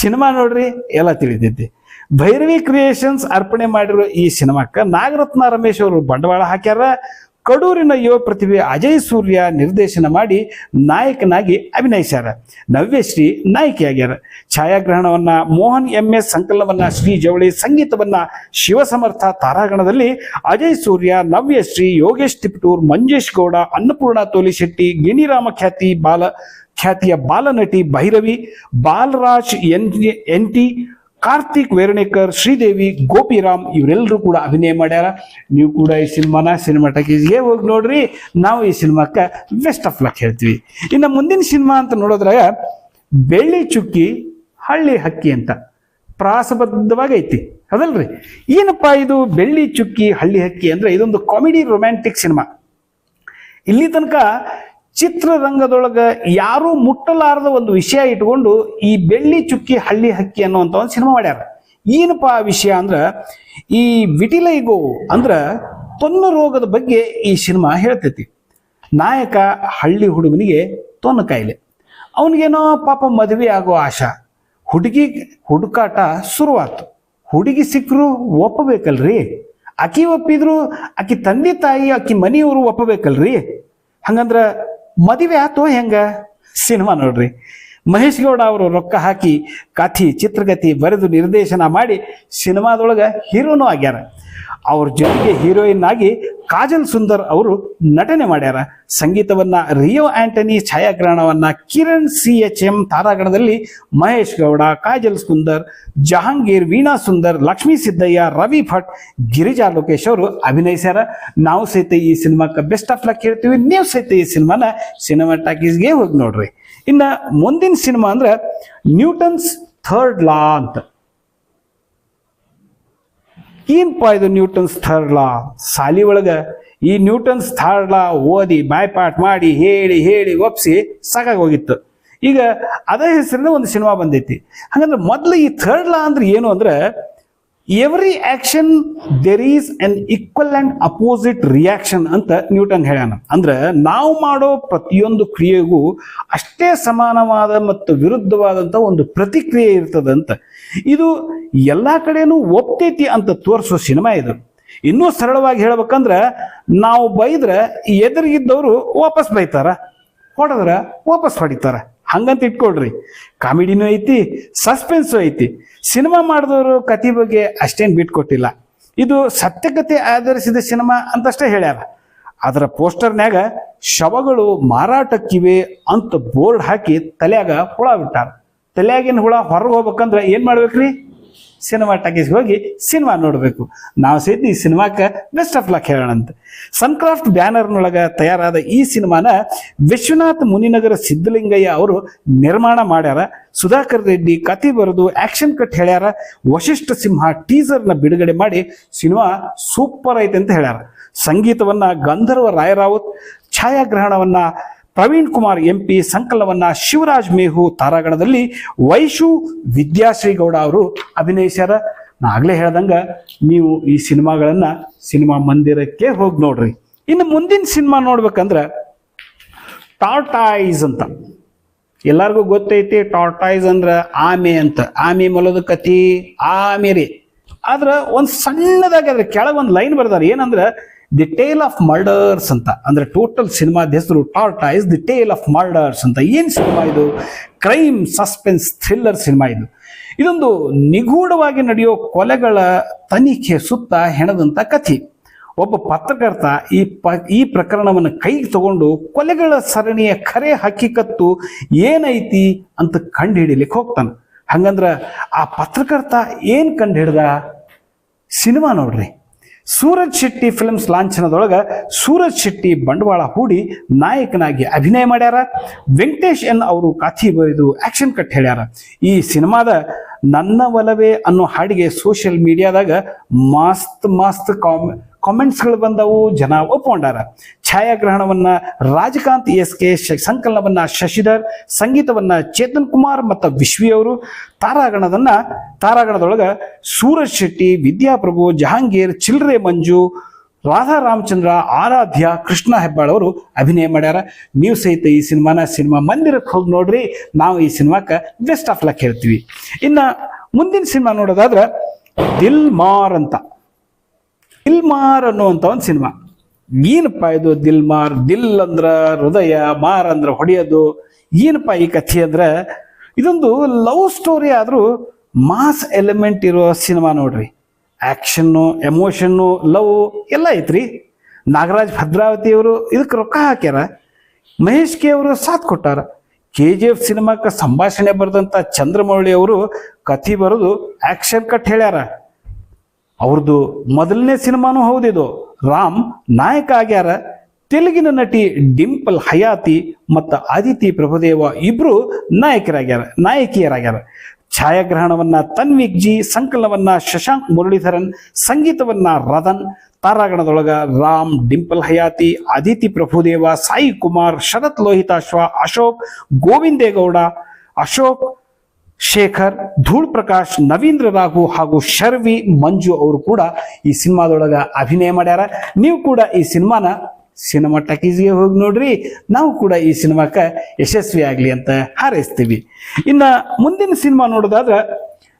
ಸಿನಿಮಾ ನೋಡ್ರಿ, ಎಲ್ಲ ತಿಳಿದೈತಿ ಭೈರವಿ ಕ್ರಿಯೇಷನ್ಸ್ ಅರ್ಪಣೆ ಮಾಡಿರೋ ಈ ಸಿನಿಮಾಕ್ಕೆ ನಾಗರತ್ನ ರಮೇಶ್ ಅವರು ಬಂಡವಾಳ ಹಾಕ್ಯಾರ. ಕಡೂರಿನ ಯುವ ಪ್ರತಿಭೆ ಅಜಯ್ ಸೂರ್ಯ ನಿರ್ದೇಶನ ಮಾಡಿ ನಾಯಕನಾಗಿ ಅಭಿನಯಿಸ್ಯಾರ. ನವ್ಯಶ್ರೀ ನಾಯಕಿಯಾಗ್ಯಾರ. ಛಾಯಾಗ್ರಹಣವನ್ನ ಮೋಹನ್ ಎಂ ಎಸ್ ಸಂಕಲನವನ್ನ ಶ್ರೀ ಜವಳಿ ಸಂಗೀತವನ್ನ ಶಿವಸಮರ್ಥ ತಾರಾಗಣದಲ್ಲಿ ಅಜಯ್ ಸೂರ್ಯ ನವ್ಯಶ್ರೀ ಯೋಗೇಶ್ ತಿಪ್ಟೂರ್, ಮಂಜೇಶ್ ಗೌಡ, ಅನ್ನಪೂರ್ಣ ತೋಲಿಶೆಟ್ಟಿ ಗಿಣಿರಾಮ ಖ್ಯಾತಿ ಬಾಲ, ಖ್ಯಾತಿಯ ಬಾಲನಟಿ Bhairavi Balraj N N T Karthik Veranekar, Sridevi, Gopiram ಇವರೆಲ್ಲರೂ ಕೂಡ ಅಭಿನಯ ಮಾಡ್ಯಾರ. ನೀವು ಕೂಡ ಈ ಸಿನಿಮಾನ ಸಿನಿಮಾ ಟಾಕೀಸ್ಗೆ ಹೋಗಿ ನೋಡ್ರಿ. ನಾವು ಈ ಸಿನಿಮಾಕ್ಕೆ ಬೆಸ್ಟ್ ಆಫ್ ಲಕ್ ಹೇಳ್ತೀವಿ. ಇನ್ನು ಮುಂದಿನ ಸಿನಿಮಾ ಅಂತ ನೋಡೋದ್ರಾಗ ಬೆಳ್ಳಿ ಚುಕ್ಕಿ, ಹಳ್ಳಿ ಹಕ್ಕಿ ಅಂತ ಪ್ರಾಸಬದ್ಧವಾಗಿ ಐತಿ. ಅದಲ್ರಿ? ಏನಪ್ಪಾ ಇದು ಬೆಳ್ಳಿ ಚುಕ್ಕಿ, ಹಳ್ಳಿ ಹಕ್ಕಿ ಅಂದ್ರೆ ಇದೊಂದು ಕಾಮಿಡಿ ರೊಮ್ಯಾಂಟಿಕ್ ಸಿನಿಮಾ ಇಲ್ಲಿ ತನಕ ಚಿತ್ರರಂಗದೊಳಗ ಯಾರೂ ಮುಟ್ಟಲಾರದ ಒಂದು ವಿಷಯ ಇಟ್ಕೊಂಡು ಈ ಬೆಳ್ಳಿ ಚುಕ್ಕಿ ಹಳ್ಳಿ ಹಕ್ಕಿ ಅನ್ನುವಂಥ ಒಂದು ಸಿನಿಮಾ ಮಾಡ್ಯಾರ. ಏನಪ್ಪ ಆ ವಿಷಯ ಅಂದ್ರೆ ಈ ವಿಟಿಲೈಗೋ ಅಂದ್ರೆ ತೊನ್ನ ರೋಗದ ಬಗ್ಗೆ ಈ ಸಿನಿಮಾ ಹೇಳ್ತೈತಿ. ನಾಯಕ ಹಳ್ಳಿ ಹುಡುಗನಿಗೆ ತೊನ್ನ ಕಾಯಿಲೆ. ಅವನಿಗೇನೋ ಪಾಪ ಮದುವೆ ಆಗೋ ಆಶಾ. ಹುಡುಗಿ ಹುಡುಕಾಟ ಶುರುವಾತು. ಹುಡುಗಿ ಸಿಕ್ಕರು ಒಪ್ಪಬೇಕಲ್ರಿ? ಆಕಿ ಒಪ್ಪಿದ್ರು, ಆಕಿ ತಂದೆ ತಾಯಿ, ಆಕಿ ಮನೆಯವರು ಒಪ್ಪಬೇಕಲ್ರಿ? ಹಂಗಂದ್ರ ಮದುವೆ ಆತೋ ಹೆಂಗ? ಸಿನಿಮಾ ನೋಡ್ರಿ. ಮಹೇಶ್ ಗೌಡ ಅವರು ರೊಕ್ಕ ಹಾಕಿ ಕಥಿ ಚಿತ್ರಗತಿ ಬರೆದು ನಿರ್ದೇಶನ ಮಾಡಿ ಸಿನಿಮಾದೊಳಗೆ ಹೀರೋನೂ ಆಗ್ಯಾರ. ಅವ್ರ ಜೊತೆಗೆ ಹೀರೋಯಿನ್ ಆಗಿ ಕಾಜಲ್ ಸುಂದರ್ ಅವರು ನಟನೆ ಮಾಡ್ಯಾರ. ಸಂಗೀತವನ್ನ ರಿಯೋ ಆಂಟನಿ ಛಾಯಾಗ್ರಹಣವನ್ನ ಕಿರಣ್ ಸಿ ಎಚ್ ಎಂ ತಾರಾಗಣದಲ್ಲಿ ಮಹೇಶ್ ಗೌಡ, ಕಾಜಲ್ ಸುಂದರ್, ಜಹಾಂಗೀರ್, ವೀಣಾ ಸುಂದರ್, ಲಕ್ಷ್ಮೀ ಸಿದ್ದಯ್ಯ, ರವಿ ಭಟ್, ಗಿರಿಜಾ ಲೋಕೇಶ್ ಅವರು ಅಭಿನಯಿಸ್ಯಾರ. ನಾವು ಸಹಿತ ಈ ಸಿನಿಮಾಕ್ಕೆ ಬೆಸ್ಟ್ ಆಫ್ ಲಕ್ ಹೇಳ್ತೀವಿ. ನೀವು ಸಹಿತ ಈ ಸಿನಿಮಾನ ಸಿನಿಮಾ ಟಾಕೀಸ್ಗೆ ಹೋಗಿ ನೋಡ್ರಿ. ಇನ್ನ ಮುಂದಿನ ಸಿನಿಮಾ ಅಂದ್ರೆ ನ್ಯೂಟನ್ಸ್ ಥರ್ಡ್ ಲಾ ಅಂತ. ಏನಪ್ಪ ಇದು ನ್ಯೂಟನ್ಸ್ ಥರ್ಡ್ ಲಾ ಸಾಲಿ ಒಳಗ ಈ ನ್ಯೂಟನ್ಸ್ ಥರ್ಡ್ ಲಾ ಓದಿ ಬಾಯ್ಪಾಟ್ ಮಾಡಿ ಹೇಳಿ ಹೇಳಿ ಒಪ್ಸಿ ಸಾಕಾಗಿ ಹೋಗಿತ್ತು. ಈಗ ಅದೇ ಹೆಸರಿನ ಒಂದು ಸಿನಿಮಾ ಬಂದೈತಿ. ಹಾಗಂದ್ರೆ ಮೊದಲು ಈ ಥರ್ಡ್ ಲಾ ಅಂದ್ರೆ ಏನು ಅಂದ್ರೆ every action there is an equal and opposite reaction ಅಂತ ನ್ಯೂಟನ್ ಹೇಳ್ಯಾನ. ಅಂದ್ರೆ ನಾವು ಮಾಡೋ ಪ್ರತಿಯೊಂದು ಕ್ರಿಯೆಗೂ ಅಷ್ಟೇ ಸಮಾನವಾದ ಮತ್ತು ವಿರುದ್ಧವಾದಂಥ ಒಂದು ಪ್ರತಿಕ್ರಿಯೆ ಇರ್ತದಂತ ಇದು ಎಲ್ಲ ಕಡೆನೂ ಒಪ್ತೈತಿ ಅಂತ ತೋರಿಸೋ ಸಿನಿಮಾ ಇದು. ಇನ್ನೂ ಸರಳವಾಗಿ ಹೇಳ್ಬೇಕಂದ್ರೆ ನಾವು ಬೈದ್ರೆ ಎದುರಿಗಿದ್ದವರು ವಾಪಸ್ ಬೈತಾರ, ಹೊಡೆದ್ರೆ ವಾಪಸ್ ಹೊಡಿತಾರ. ಹಂಗಂತ ಇಟ್ಕೊಳ್ರಿ. ಕಾಮಿಡಿನೂ ಐತಿ, ಸಸ್ಪೆನ್ಸು ಐತಿ. ಸಿನಿಮಾ ಮಾಡಿದವರು ಕತೆ ಬಗ್ಗೆ ಅಷ್ಟೇನು ಬಿಟ್ಕೊಟ್ಟಿಲ್ಲ ಇದು ಸತ್ಯಕತೆ ಆಧರಿಸಿದ ಸಿನಿಮಾ ಅಂತಷ್ಟೇ ಹೇಳ್ಯಾರ. ಅದರ ಪೋಸ್ಟರ್ನ್ಯಾಗ ಶವಗಳು ಮಾರಾಟಕ್ಕಿವೆ ಅಂತ ಬೋರ್ಡ್ ಹಾಕಿ ತಲೆಯಾಗ ಹುಳ ಬಿಟ್ಟಾರ. ತಲೆಯಾಗಿನ ಹುಳ ಹೊರಗೆ ಹೋಗ್ಬೇಕಂದ್ರೆ ಏನು ಮಾಡ್ಬೇಕ್ರಿ? ಸಿನಿಮಾ ಟಾಕೀಸ್ಗೆ ಹೋಗಿ ಸಿನಿಮಾ ನೋಡಬೇಕು. ನಾವು ಸಹಿತ ಈ ಸಿನಿಮಾಕ್ಕೆ ಬೆಸ್ಟ್ ಆಫ್ ಲಕ್ ಹೇಳೋಣ ಅಂತ. ಸನ್ಕ್ರಾಫ್ಟ್ ಬ್ಯಾನರ್ನೊಳಗೆ ತಯಾರಾದ ಈ ಸಿನಿಮಾನ ವಿಶ್ವನಾಥ್ ಮುನಿನಗರ ಸಿದ್ದಲಿಂಗಯ್ಯ ಅವರು ನಿರ್ಮಾಣ ಮಾಡ್ಯಾರ. ಸುಧಾಕರ್ ರೆಡ್ಡಿ ಕತೆ ಬರೆದು ಆಕ್ಷನ್ ಕಟ್ ಹೇಳ್ಯಾರ. ವಶಿಷ್ಠ ಸಿಂಹ ಟೀಸರ್ನ ಬಿಡುಗಡೆ ಮಾಡಿ ಸಿನಿಮಾ ಸೂಪರ್ ಐತೆ ಅಂತ ಹೇಳ್ಯಾರ. ಸಂಗೀತವನ್ನ ಗಂಧರ್ವ ರಾಯರಾವತ್ ಛಾಯಾಗ್ರಹಣವನ್ನ ಪ್ರವೀಣ್ ಕುಮಾರ್ ಎಂ ಪಿ ಸಂಕಲನವನ್ನ ಶಿವರಾಜ್ ಮೇಹು ತಾರಾಗಣದಲ್ಲಿ ವೈಶು ವಿದ್ಯಾಶ್ರೀ ಗೌಡ ಅವರು ಅಭಿನಯಿಸ್ಯಾರ ನಾ ಆಗ್ಲೇ ಹೇಳ್ದಂಗ ನೀವು ಈ ಸಿನಿಮಾಗಳನ್ನ ಸಿನಿಮಾ ಮಂದಿರಕ್ಕೆ ಹೋಗಿ ನೋಡ್ರಿ. ಇನ್ನು ಮುಂದಿನ ಸಿನಿಮಾ ನೋಡ್ಬೇಕಂದ್ರ ಟಾರ್ಟಾಯ್ಸ್ ಅಂತ. ಎಲ್ಲರಿಗೂ ಗೊತ್ತೈತಿ ಟಾರ್ಟಾಯ್ಸ್ ಅಂದ್ರ ಆಮೆ ಅಂತ. ಆಮೆ ಮೊಲದ ಕತಿ ಆಮೆ ರೀ. ಆದ್ರ ಒಂದ್ ಸಣ್ಣದಾಗಿ ಅದ್ರ ಕೆಳಗೆ ಒಂದು ಲೈನ್ ಬರ್ದಾರ. ಏನಂದ್ರ ದಿ ಟೇಲ್ ಆಫ್ ಮರ್ಡರ್ಸ್ ಅಂತ, ಅಂದ್ರೆ ಟೋಟಲ್ ಸಿನಿಮಾದ ಹೆಸರು tortoise the tale of murders ಅಂತ. ಏನು ಸಿನಿಮಾ ಇದು? ಕ್ರೈಮ್ ಸಸ್ಪೆನ್ಸ್ ಥ್ರಿಲ್ಲರ್ ಸಿನಿಮಾ ಇದು. ಇದೊಂದು ನಿಗೂಢವಾಗಿ ನಡೆಯೋ ಕೊಲೆಗಳ ತನಿಖೆ ಸುತ್ತ ಹೆಣದಂತ ಕಥೆ. ಒಬ್ಬ ಪತ್ರಕರ್ತ ಈ ಪ, ಈ ಪ್ರಕರಣವನ್ನು ಕೈಗೆ ತಗೊಂಡು ಕೊಲೆಗಳ ಸರಣಿಯ ಕರೆ ಹಕ್ಕಿಕತ್ತು ಏನೈತಿ ಅಂತ ಕಂಡು ಹಿಡಿಲಿಕ್ಕೆ ಹೋಗ್ತಾನೆ. ಹಂಗಂದ್ರ ಆ ಪತ್ರಕರ್ತ ಏನು ಕಂಡು ಹಿಡ್ದ? ಸಿನಿಮಾ ನೋಡ್ರಿ. ಸೂರಜ್ ಶೆಟ್ಟಿ ಫಿಲ್ಮ್ಸ್ ಲಾಂಛನದೊಳಗೆ ಸೂರಜ್ ಶೆಟ್ಟಿ ಬಂಡವಾಳ ಹೂಡಿ ನಾಯಕನಾಗಿ ಅಭಿನಯ ಮಾಡ್ಯಾರ. ವೆಂಕಟೇಶ್ ಎನ್ ಅವರು ಕಾಥಿ ಬರೆದು ಆಕ್ಷನ್ ಕಟ್ ಹೇಳ್ಯಾರ. ಈ ಸಿನಿಮಾದ ನನ್ನ ಒಲವೇ ಅನ್ನೋ ಹಾಡಿಗೆ ಸೋಷಿಯಲ್ ಮೀಡಿಯಾದಾಗ ಮಸ್ತ್ ಮಸ್ತ್ ಕಾಮ್ ಕಾಮೆಂಟ್ಸ್ಗಳು ಬಂದವು, ಜನ ಒಪ್ಕೊಂಡಾರ. ಛಾಯಾಗ್ರಹಣವನ್ನ ರಾಜಕಾಂತ್ ಎಸ್ ಕೆ ಸಂಕಲನವನ್ನ ಶಶಿಧರ್, ಸಂಗೀತವನ್ನ ಚೇತನ್ ಕುಮಾರ್ ಮತ್ತು ವಿಶ್ವಿ ಅವರು. ತಾರಾಗಣದನ್ನ, ತಾರಾಗಣದೊಳಗೆ ಸೂರಜ್ ಶೆಟ್ಟಿ, ವಿದ್ಯಾಪ್ರಭು, ಜಹಾಂಗೀರ್, ಚಿಲ್ರೆ ಮಂಜು, ರಾಧಾ ರಾಮಚಂದ್ರ, ಆರಾಧ್ಯ, ಕೃಷ್ಣ ಹೆಬ್ಬಾಳ್ ಅವರು ಅಭಿನಯ ಮಾಡ್ಯಾರ. ನೀವು ಸಹಿತ ಈ ಸಿನಿಮಾನ, ಸಿನಿಮಾ ಮಂದಿರಕ್ಕೆ ಹೋಗಿ ನೋಡ್ರಿ. ನಾವು ಈ ಸಿನಿಮಾಕ್ಕೆ ಬೆಸ್ಟ್ ಆಫ್ ಲಕ್ ಹೇಳ್ತೀವಿ. ಇನ್ನ ಮುಂದಿನ ಸಿನಿಮಾ ನೋಡೋದಾದ್ರೆ ದಿಲ್ ಮಾರ್ ಅಂತ. ದಿಲ್ಮಾರ್ ಅನ್ನುವಂಥ ಒಂದು ಸಿನಿಮಾ. ಏನಪ್ಪ ಇದು ದಿಲ್ಮಾರ್? ದಿಲ್ ಅಂದ್ರ ಹೃದಯ, ಮಾರ್ ಅಂದ್ರ ಹೊಡೆಯೋದು. ಏನಪ್ಪ ಈ ಕಥೆ ಅಂದ್ರೆ? ಇದೊಂದು ಲವ್ ಸ್ಟೋರಿ ಆದರೂ ಮಾಸ್ ಎಲಿಮೆಂಟ್ ಇರೋ ಸಿನಿಮಾ ನೋಡ್ರಿ. ಆ್ಯಕ್ಷನ್ನು ಎಮೋಷನ್ನು, ಲವ್ ಎಲ್ಲ ಐತ್ರಿ. ನಾಗರಾಜ್ ಭದ್ರಾವತಿಯವರು ಇದಕ್ಕೆ ರೊಕ್ಕ ಹಾಕ್ಯಾರ. ಮಹೇಶ್ ಕೆ ಅವರು ಸಾಥ್ ಕೊಟ್ಟಾರ. ಕೆ ಜಿ ಎಫ್ ಸಿನಿಮಾಕ್ಕೆ ಸಂಭಾಷಣೆ ಬರೆದಂಥ ಚಂದ್ರಮೌಳಿ ಅವರು ಕಥೆ ಬರೆದು ಆ್ಯಕ್ಷನ್ ಕಟ್ ಹೇಳ್ಯಾರ. ಅವ್ರದ್ದು ಮೊದಲನೇ ಸಿನಿಮಾನೂ ಹೌದಿದು ರಾಮ್ ನಾಯಕ ಆಗ್ಯಾರ. ತೆಲುಗಿನ ನಟಿ ಡಿಂಪಲ್ ಹಯಾತಿ ಮತ್ತು ಆದಿತಿ ಪ್ರಭುದೇವ ಇಬ್ರು ನಾಯಕರಾಗ್ಯಾರ, ನಾಯಕಿಯರಾಗ್ಯಾರ. ಛಾಯಾಗ್ರಹಣವನ್ನ ತನ್ವಿಕ್ ಜಿ, ಸಂಕಲನವನ್ನ ಶಶಾಂಕ್ ಮುರಳೀಧರನ್, ಸಂಗೀತವನ್ನ ರದನ್ ತಾರಾಗಣದೊಳಗ ರಾಮ್, ಡಿಂಪಲ್ ಹಯಾತಿ, ಆದಿತಿ ಪ್ರಭುದೇವ, ಸಾಯಿ ಕುಮಾರ್, ಶರತ್ ಲೋಹಿತಾಶ್ವ, ಅಶೋಕ್, ಗೋವಿಂದೇಗೌಡ, ಅಶೋಕ್ ಶೇಖರ್, ಧೂಳ್ ಪ್ರಕಾಶ್, ನವೀಂದ್ರ ರಾಘು ಹಾಗೂ ಶರ್ವಿ, ಮಂಜು ಅವರು ಕೂಡ ಈ ಸಿನಿಮಾದೊಳಗ ಅಭಿನಯ ಮಾಡ್ಯಾರ. ನೀವು ಕೂಡ ಈ ಸಿನಿಮಾನ ಸಿನಿಮಾ ಟಕೀಸ್ಗೆ ಹೋಗಿ ನೋಡ್ರಿ. ನಾವು ಕೂಡ ಈ ಸಿನಿಮಾಕ್ಕೆ ಯಶಸ್ವಿ ಆಗಲಿ ಅಂತ ಹಾರೈಸ್ತೀವಿ. ಇನ್ನ ಮುಂದಿನ ಸಿನಿಮಾ ನೋಡೋದಾದ್ರೆ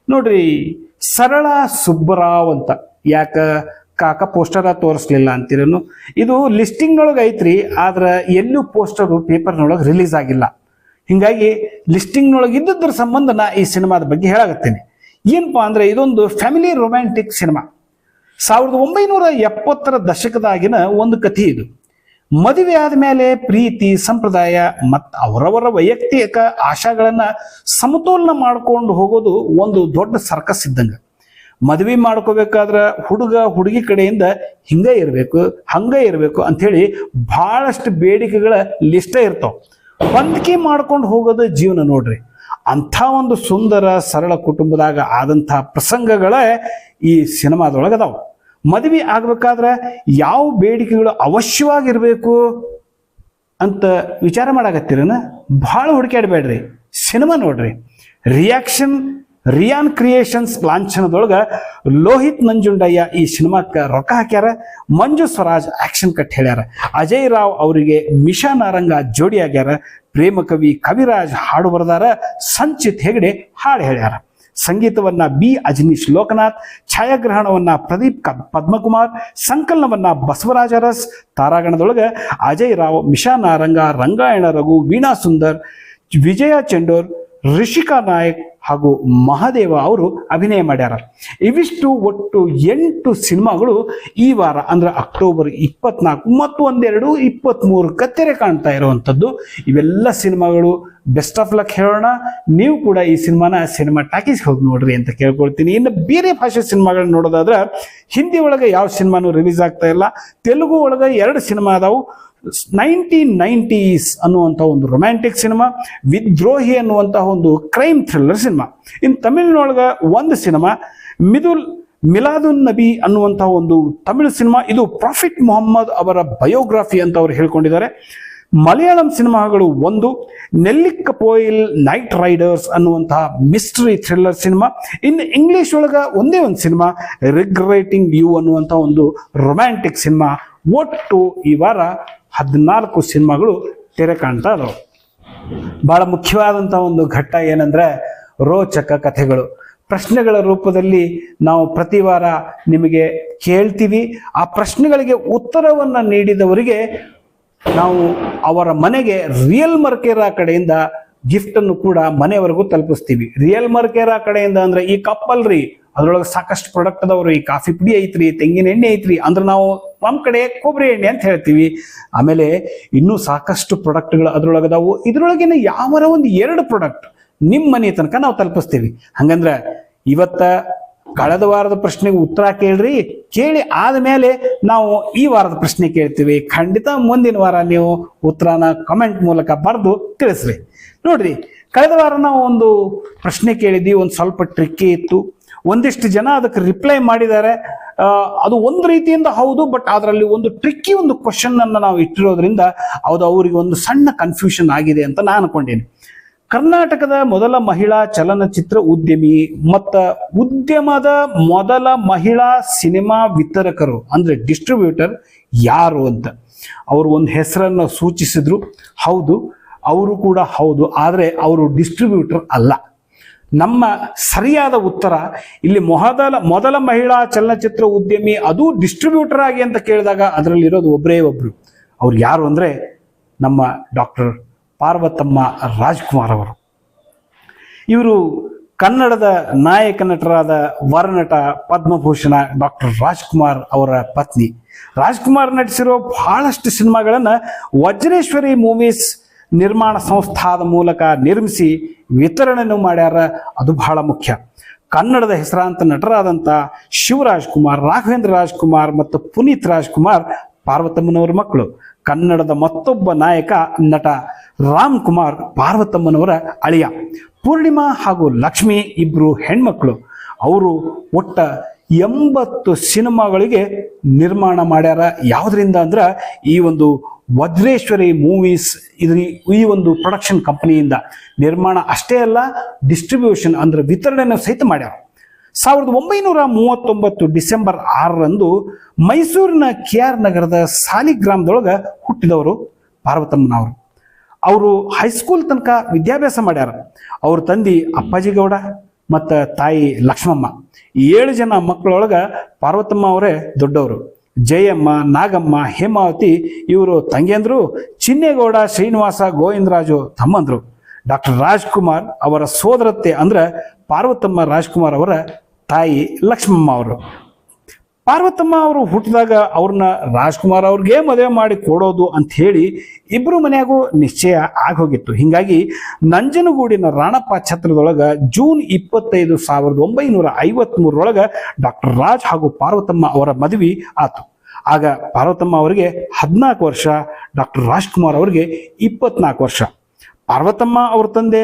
ನೋಡ್ರಿ ಸರಳ ಸುಬ್ಬರಾವ್ ಅಂತ. ಯಾಕ ಕಾಕ ಪೋಸ್ಟರ ತೋರಿಸ್ಲಿಲ್ಲ ಅಂತೀರೇನು? ಇದು ಲಿಸ್ಟಿಂಗ್ನೊಳಗೆ ಐತ್ರಿ ಆದ್ರೆ ಎಲ್ಲೂ ಪೋಸ್ಟರು ಪೇಪರ್ನೊಳಗೆ ರಿಲೀಸ್ ಆಗಿಲ್ಲ. ಹಿಂಗಾಗಿ ಲಿಸ್ಟಿಂಗ್ನೊಳಗೆ ಇದ್ದದ್ರ ಸಂಬಂಧ ನಾ ಈ ಸಿನಿಮಾದ ಬಗ್ಗೆ ಹೇಳಾಗತ್ತೇನೆ ಏನಪ್ಪಾ ಅಂದ್ರೆ ಇದೊಂದು ಫ್ಯಾಮಿಲಿ ರೊಮ್ಯಾಂಟಿಕ್ ಸಿನಿಮಾ. ಸಾವಿರದ ಒಂಬೈನೂರ ಎಪ್ಪತ್ತರ ದಶಕದಾಗಿನ ಒಂದು ಕಥೆ ಇದು. ಮದುವೆ ಆದ್ಮೇಲೆ ಪ್ರೀತಿ, ಸಂಪ್ರದಾಯ ಮತ್ತು ಅವರವರ ವೈಯಕ್ತಿಕ ಆಶಾಗಳನ್ನ ಸಮತೋಲನ ಮಾಡ್ಕೊಂಡು ಹೋಗೋದು ಒಂದು ದೊಡ್ಡ ಸರ್ಕಸ್ ಇದ್ದಂಗ. ಮದುವೆ ಮಾಡ್ಕೋಬೇಕಾದ್ರೆ ಹುಡುಗ ಹುಡುಗಿ ಕಡೆಯಿಂದ ಹಿಂಗೆ ಇರಬೇಕು, ಹಂಗ ಇರಬೇಕು ಅಂಥೇಳಿ ಬಹಳಷ್ಟು ಬೇಡಿಕೆಗಳ ಲಿಸ್ಟೇ ಇರ್ತಾವ. ಹೊಂದಿಕೆ ಮಾಡ್ಕೊಂಡು ಹೋಗೋದು ಜೀವನ ನೋಡ್ರಿ. ಅಂಥ ಒಂದು ಸುಂದರ, ಸರಳ ಕುಟುಂಬದಾಗ ಆದಂಥ ಪ್ರಸಂಗಗಳೇ ಈ ಸಿನಿಮಾದೊಳಗೆ ಅದಾವೆ ಮದುವೆ ಆಗ್ಬೇಕಾದ್ರೆ ಯಾವ ಬೇಡಿಕೆಗಳು ಅವಶ್ಯವಾಗಿರಬೇಕು ಅಂತ ವಿಚಾರ ಮಾಡಾಕತ್ತೀರನ? ಭಾಳ ಹುಡುಕಾಡಬೇಡ್ರಿ ಸಿನಿಮಾ ನೋಡ್ರಿ. ರಿಯಾಕ್ಷನ್ ರಿಯಾನ್ ಕ್ರಿಯೇಷನ್ಸ್ ಲಾಂಛನದೊಳಗ ಲೋಹಿತ್ ನಂಜುಂಡಯ್ಯ ಈ ಸಿನಿಮಾಕ್ಕೆ ರೊಕ್ಕ ಹಾಕ್ಯಾರ, ಮಂಜು ಸ್ವರಾಜ್ ಆಕ್ಷನ್ ಕಟ್ ಹೇಳ್ಯಾರ. ಅಜಯ್ ರಾವ್ ಅವರಿಗೆ ಮಿಶಾ ನಾರಂಗ ಜೋಡಿ ಆಗ್ಯಾರ, ಪ್ರೇಮ ಕವಿ ಕವಿರಾಜ್ ಹಾಡು ಬರೆದಾರ, ಸಂಚಿತ್ ಹೆಗಡೆ ಹಾಡು ಹೇಳ್ಯಾರ. ಸಂಗೀತವನ್ನ ಬಿ ಅಜನೀಶ್ ಲೋಕನಾಥ್, ಛಾಯಾಗ್ರಹಣವನ್ನ ಪ್ರದೀಪ್ ಪದ್ಮಕುಮಾರ್, ಸಂಕಲನವನ್ನ ಬಸವರಾಜ ರಸ್, ತಾರಾಗಣದೊಳಗೆ ಅಜಯ್ ರಾವ್ ಮಿಶಾ ನಾರಂಗ, ರಂಗಾಯಣ ರಘು, ವೀಣಾ ಸುಂದರ್, ವಿಜಯ ಚೆಂಡೂರ್ ರಿಷಿಕಾ ನಾಯಕ್ ಹಾಗೂ ಮಹಾದೇವ ಅವರು ಅಭಿನಯ ಮಾಡ್ಯಾರ. ಇವಿಷ್ಟು ಒಟ್ಟು ಎಂಟು ಸಿನಿಮಾಗಳು ಈ ವಾರ, ಅಂದ್ರೆ ಅಕ್ಟೋಬರ್ ಇಪ್ಪತ್ನಾಲ್ಕು ಮತ್ತು ಒಂದೆರಡು ಇಪ್ಪತ್ತ್ಮೂರಕ್ಕೆ ತೆರೆ ಕಾಣ್ತಾ ಇರುವಂಥದ್ದು. ಇವೆಲ್ಲ ಸಿನಿಮಾಗಳು ಬೆಸ್ಟ್ ಆಫ್ ಲಕ್ ಹೇಳೋಣ. ನೀವು ಕೂಡ ಈ ಸಿನಿಮಾನ ಸಿನಿಮಾ ಟಾಕೀಸ್ ಹೋಗಿ ನೋಡ್ರಿ ಅಂತ ಕೇಳ್ಕೊಳ್ತೀನಿ. ಇನ್ನು ಬೇರೆ ಭಾಷೆ ಸಿನಿಮಾಗಳನ್ನ ನೋಡೋದಾದ್ರೆ, ಹಿಂದಿ ಒಳಗೆ ಯಾವ ಸಿನಿಮಾನು ರಿಲೀಸ್ ಆಗ್ತಾ ಇಲ್ಲ. ತೆಲುಗು ಒಳಗೆ ಎರಡು ಸಿನಿಮಾ ಅದಾವು. ನೈನ್ಟೀನ್ ನೈಂಟೀಸ್ ಅನ್ನುವಂಥ ಒಂದು ರೊಮ್ಯಾಂಟಿಕ್ ಸಿನಿಮಾ ವಿದ್ರೋಹಿ ಅನ್ನುವಂತಹ ಒಂದು ಕ್ರೈಮ್ ಥ್ರಿಲ್ಲರ್ ಸಿನಿಮಾ ಇನ್ನು ತಮಿಳಿನೊಳಗೆ ಒಂದು ಸಿನಿಮಾ ಮಿದುಲ್ ಮಿಲಾದುನ್ ನಬಿ ಅನ್ನುವಂತಹ ಒಂದು ತಮಿಳು ಸಿನಿಮಾ ಇದು ಪ್ರಾಫಿಟ್ ಮೊಹಮ್ಮದ್ ಅವರ ಬಯೋಗ್ರಫಿ ಅಂತ ಅವರು ಹೇಳ್ಕೊಂಡಿದ್ದಾರೆ. ಮಲಯಾಳಂ ಸಿನಿಮಾಗಳು ಒಂದು Nellikka Poyil night riders mystery thriller thriller cinema ಇನ್ನು ಇಂಗ್ಲಿಷ್ ಒಳಗ ಒಂದೇ ಒಂದು ಸಿನಿಮಾ ರಿಗ್ರೇಟಿಂಗ್ ಯು ಅನ್ನುವಂಥ ಒಂದು ರೊಮ್ಯಾಂಟಿಕ್ ಸಿನಿಮಾ ಒಟ್ಟು ಈ ವಾರ ಹದಿನಾಲ್ಕು ಸಿನಿಮಾಗಳು ತೆರೆ ಕಾಣ್ತಾ ಇದಾವೆ. ಬಹಳ ಮುಖ್ಯವಾದಂಥ ಒಂದು ಘಟ್ಟ ಏನಂದ್ರೆ ರೋಚಕ ಕಥೆಗಳು. ಪ್ರಶ್ನೆಗಳ ರೂಪದಲ್ಲಿ ನಾವು ಪ್ರತಿ ವಾರ ನಿಮಗೆ ಕೇಳ್ತೀವಿ. ಆ ಪ್ರಶ್ನೆಗಳಿಗೆ ಉತ್ತರವನ್ನು ನೀಡಿದವರಿಗೆ ನಾವು ಅವರ ಮನೆಗೆ ರಿಯಲ್ ಮರ್ಕೇರಾ ಕಡೆಯಿಂದ ಗಿಫ್ಟನ್ನು ಕೂಡ ಮನೆಯವರೆಗೂ ತಲುಪಿಸ್ತೀವಿ. ರಿಯಲ್ ಮರ್ಕೇರಾ ಕಡೆಯಿಂದ ಅಂದರೆ ಈ ಕಪ್ ಅಲ್ರಿ ಅದ್ರೊಳಗೆ ಸಾಕಷ್ಟು ಪ್ರಾಡಕ್ಟ್ ಅದಾವ್ರಿ. ಕಾಫಿ ಪುಡಿ ಐತ್ರಿ, ತೆಂಗಿನ ಎಣ್ಣೆ ಐತ್ರಿ. ಅಂದ್ರೆ ನಾವು ನಮ್ಮ ಕಡೆ ಕೊಬ್ಬರಿ ಎಣ್ಣೆ ಅಂತ ಹೇಳ್ತೀವಿ. ಆಮೇಲೆ ಇನ್ನೂ ಸಾಕಷ್ಟು ಪ್ರಾಡಕ್ಟ್ಗಳು ಅದ್ರೊಳಗೆ ಅದಾವು. ಇದ್ರೊಳಗಿನ ಯಾವರ ಒಂದು ಎರಡು ಪ್ರಾಡಕ್ಟ್ ನಿಮ್ಮ ಮನೆ ತನಕ ನಾವು ತಲುಪಿಸ್ತೀವಿ. ಹಂಗಂದ್ರೆ ಇವತ್ತ ಕಳೆದ ವಾರದ ಪ್ರಶ್ನೆಗೆ ಉತ್ತರ ಕೇಳ್ರಿ. ಕೇಳಿ ಆದಮೇಲೆ ನಾವು ಈ ವಾರದ ಪ್ರಶ್ನೆ ಕೇಳ್ತೀವಿ. ಖಂಡಿತ ಮುಂದಿನ ವಾರ ನೀವು ಉತ್ತರನ ಕಮೆಂಟ್ ಮೂಲಕ ಬರೆದು ತಿಳಿಸ್ರಿ. ನೋಡ್ರಿ, ಕಳೆದ ವಾರ ನಾವು ಒಂದು ಪ್ರಶ್ನೆ ಕೇಳಿದ್ವಿ. ಒಂದು ಸ್ವಲ್ಪ ಟ್ರಿಕ್ಕಿ ಇತ್ತು. ಒಂದಿಷ್ಟು ಜನ ಅದಕ್ಕೆ ರಿಪ್ಲೈ ಮಾಡಿದ್ದಾರೆ. ಅದು ಒಂದು ರೀತಿಯಿಂದ ಹೌದು ಬಟ್ ಅದರಲ್ಲಿ ಒಂದು ಟ್ರಿಕ್ಕಿ ಒಂದು ಕ್ವಶನ್ ಅನ್ನು ನಾವು ಇಟ್ಟಿರೋದ್ರಿಂದ ಅದು ಅವರಿಗೆ ಒಂದು ಸಣ್ಣ ಕನ್ಫ್ಯೂಷನ್ ಆಗಿದೆ ಅಂತ ನಾನು ಅನ್ಕೊಂಡೇನೆ. ಕರ್ನಾಟಕದ ಮೊದಲ ಮಹಿಳಾ ಚಲನಚಿತ್ರ ಉದ್ಯಮಿ ಮತ್ತ ಉದ್ಯಮದ ಮೊದಲ ಮಹಿಳಾ ಸಿನಿಮಾ ವಿತರಕರು, ಅಂದ್ರೆ ಡಿಸ್ಟ್ರಿಬ್ಯೂಟರ್ ಯಾರು ಅಂತ. ಅವರು ಒಂದು ಹೆಸರನ್ನು ಸೂಚಿಸಿದ್ರು. ಹೌದು, ಅವರು ಕೂಡ ಹೌದು, ಆದರೆ ಅವರು ಡಿಸ್ಟ್ರಿಬ್ಯೂಟರ್ ಅಲ್ಲ. ನಮ್ಮ ಸರಿಯಾದ ಉತ್ತರ, ಇಲ್ಲಿ ಮೊದಲ ಮೊದಲ ಮಹಿಳಾ ಚಲನಚಿತ್ರ ಉದ್ಯಮಿ ಅದು ಡಿಸ್ಟ್ರಿಬ್ಯೂಟರ್ ಆಗಿ ಅಂತ ಕೇಳಿದಾಗ ಅದರಲ್ಲಿ ಇರೋದು ಒಬ್ಬರೇ ಒಬ್ರು. ಅವ್ರು ಯಾರು ಅಂದ್ರೆ ನಮ್ಮ ಡಾಕ್ಟರ್ ಪಾರ್ವತಮ್ಮ ರಾಜ್ಕುಮಾರ್ ಅವರು. ಇವರು ಕನ್ನಡದ ನಾಯಕ ನಟರಾದ ವರನಟ ಪದ್ಮಭೂಷಣ ಡಾಕ್ಟರ್ ರಾಜ್ಕುಮಾರ್ ಅವರ ಪತ್ನಿ. ರಾಜ್ಕುಮಾರ್ ನಟಿಸಿರೋ ಬಹಳಷ್ಟು ಸಿನಿಮಾಗಳನ್ನ ವಜ್ರೇಶ್ವರಿ ಮೂವೀಸ್ ನಿರ್ಮಾಣ ಸಂಸ್ಥಾದ ಮೂಲಕ ನಿರ್ಮಿಸಿ ವಿತರಣೆಯನ್ನು ಮಾಡ್ಯಾರ. ಅದು ಬಹಳ ಮುಖ್ಯ. ಕನ್ನಡದ ಹೆಸರಾಂತ ನಟರಾದಂಥ ಶಿವರಾಜ್ ಕುಮಾರ್, ರಾಘವೇಂದ್ರ ರಾಜ್ಕುಮಾರ್ ಮತ್ತು ಪುನೀತ್ ರಾಜ್ಕುಮಾರ್ ಪಾರ್ವತಮ್ಮನವರ ಮಕ್ಕಳು. ಕನ್ನಡದ ಮತ್ತೊಬ್ಬ ನಾಯಕ, ನಟ ರಾಮ್ ಕುಮಾರ್ ಪಾರ್ವತಮ್ಮನವರ ಅಳಿಯ. ಪೂರ್ಣಿಮಾ ಹಾಗೂ ಲಕ್ಷ್ಮಿ ಇಬ್ಬರು ಹೆಣ್ಮಕ್ಳು. ಅವರು ಒಟ್ಟ ಎಂಬತ್ತು ಸಿನಿಮಾಗಳಿಗೆ ನಿರ್ಮಾಣ ಮಾಡ್ಯಾರ. ಯಾವುದರಿಂದ ಅಂದ್ರೆ ಈ ಒಂದು ವಜ್ರೇಶ್ವರಿ ಮೂವೀಸ್ ಇದ್ರ ಈ ಒಂದು ಪ್ರೊಡಕ್ಷನ್ ಕಂಪನಿಯಿಂದ ನಿರ್ಮಾಣ ಅಷ್ಟೇ ಅಲ್ಲ ಡಿಸ್ಟ್ರಿಬ್ಯೂಷನ್ ಅಂದ್ರೆ ವಿತರಣೆಯನ್ನು ಸಹಿತ ಮಾಡ್ಯಾರ. ಸಾವಿರದ ಒಂಬೈನೂರ ಮೂವತ್ತೊಂಬತ್ತು ಡಿಸೆಂಬರ್ ಆರರಂದು ಮೈಸೂರಿನ ಕೆ ಆರ್ ನಗರದ ಸಾಲಿಗ್ರಾಮದೊಳಗೆ ಹುಟ್ಟಿದವರು ಪಾರ್ವತಮ್ಮನವರು ಅವರು ಹೈಸ್ಕೂಲ್ ತನಕ ವಿದ್ಯಾಭ್ಯಾಸ ಮಾಡ್ಯಾರ. ಅವ್ರ ತಂದೆ ಅಪ್ಪಾಜಿ ಗೌಡ ಮತ್ತು ತಾಯಿ ಲಕ್ಷ್ಮಮ್ಮ. ಏಳು ಜನ ಮಕ್ಕಳೊಳಗೆ ಪಾರ್ವತಮ್ಮ ಅವರೇ ದೊಡ್ಡವರು. ಜಯಮ್ಮ, ನಾಗಮ್ಮ, ಹೇಮಾವತಿ ಇವರು ತಂಗಿಯಂದರು, ಚಿನ್ನೇಗೌಡ, ಶ್ರೀನಿವಾಸ, ಗೋವಿಂದರಾಜು ತಮ್ಮಂದರು. ಡಾಕ್ಟರ್ ರಾಜ್ಕುಮಾರ್ ಅವರ ಸೋದರತ್ತೆ ಅಂದ್ರೆ ಪಾರ್ವತಮ್ಮ ರಾಜ್ಕುಮಾರ್ ಅವರ ತಾಯಿ ಲಕ್ಷ್ಮಮ್ಮ ಅವರು. ಪಾರ್ವತಮ್ಮ ಅವರು ಹುಟ್ಟಿದಾಗ ಅವ್ರನ್ನ ರಾಜ್ಕುಮಾರ್ ಅವ್ರಿಗೆ ಮದುವೆ ಮಾಡಿ ಕೊಡೋದು ಅಂತ ಹೇಳಿ ಇಬ್ಬರು ಮನೆಯಾಗೂ ನಿಶ್ಚಯ ಆಗೋಗಿತ್ತು ಹಿಂಗಾಗಿ ನಂಜನಗೂಡಿನ ರಾಣಪ್ಪ ಛತ್ರದೊಳಗೆ ಜೂನ್ ಇಪ್ಪತ್ತೈದು ಸಾವಿರದ ಒಂಬೈನೂರ ಐವತ್ಮೂರರೊಳಗೆ ಡಾಕ್ಟರ್ ರಾಜ್ ಹಾಗೂ ಪಾರ್ವತಮ್ಮ ಅವರ ಮದುವೆ ಆತು. ಆಗ ಪಾರ್ವತಮ್ಮ ಅವರಿಗೆ ಹದಿನಾಲ್ಕು ವರ್ಷ, ಡಾಕ್ಟರ್ ರಾಜ್ಕುಮಾರ್ ಅವರಿಗೆ ಇಪ್ಪತ್ನಾಲ್ಕು ವರ್ಷ. ಪಾರ್ವತಮ್ಮ ಅವ್ರ ತಂದೆ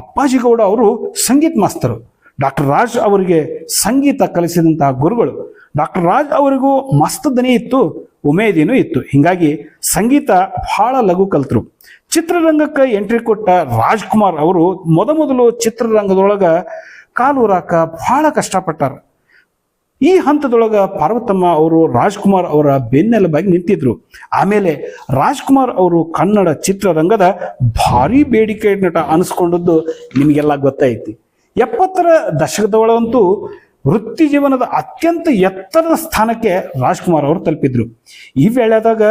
ಅಪ್ಪಾಜಿ ಗೌಡ ಅವರು ಸಂಗೀತ ಮಾಸ್ತರು. ಡಾಕ್ಟರ್ ರಾಜ್ ಅವರಿಗೆ ಸಂಗೀತ ಕಲಿಸಿದಂತಹ ಗುರುಗಳು, ಡಾಕ್ಟರ್ ರಾಜ್ ಅವರಿಗೂ ಮಸ್ತ್ ದನಿ ಇತ್ತು, ಉಮೇದಿನೂ ಇತ್ತು. ಹಿಂಗಾಗಿ ಸಂಗೀತ ಬಹಳ ಲಘು ಕಲ್ತರು. ಚಿತ್ರರಂಗಕ್ಕೆ ಎಂಟ್ರಿ ಕೊಟ್ಟ ರಾಜ್ಕುಮಾರ್ ಅವರು ಮೊದಮೊದಲು ಚಿತ್ರರಂಗದೊಳಗೆ ಕಾಲೂರಾಕ ಬಹಳ ಕಷ್ಟಪಟ್ಟಾರ. ಈ ಹಂತದೊಳಗೆ ಪಾರ್ವತಮ್ಮ ಅವರು ರಾಜ್ಕುಮಾರ್ ಅವರ ಬೆನ್ನೆಲುಬಾಗಿ ನಿಂತಿದ್ರು. ಆಮೇಲೆ ರಾಜ್ಕುಮಾರ್ ಅವರು ಕನ್ನಡ ಚಿತ್ರರಂಗದ ಭಾರಿ ಬೇಡಿಕೆ ನಟ ಅನಿಸ್ಕೊಂಡದ್ದು ನಿಮಗೆಲ್ಲ ಗೊತ್ತೈತಿ ಎಪ್ಪತ್ತರ ದಶಕದೊಳಗಂತೂ ವೃತ್ತಿ ಜೀವನದ ಅತ್ಯಂತ ಎತ್ತರದ ಸ್ಥಾನಕ್ಕೆ ರಾಜ್ಕುಮಾರ್ ಅವರು ತಲುಪಿದ್ರು. ಈ ವೇಳೆದಾಗ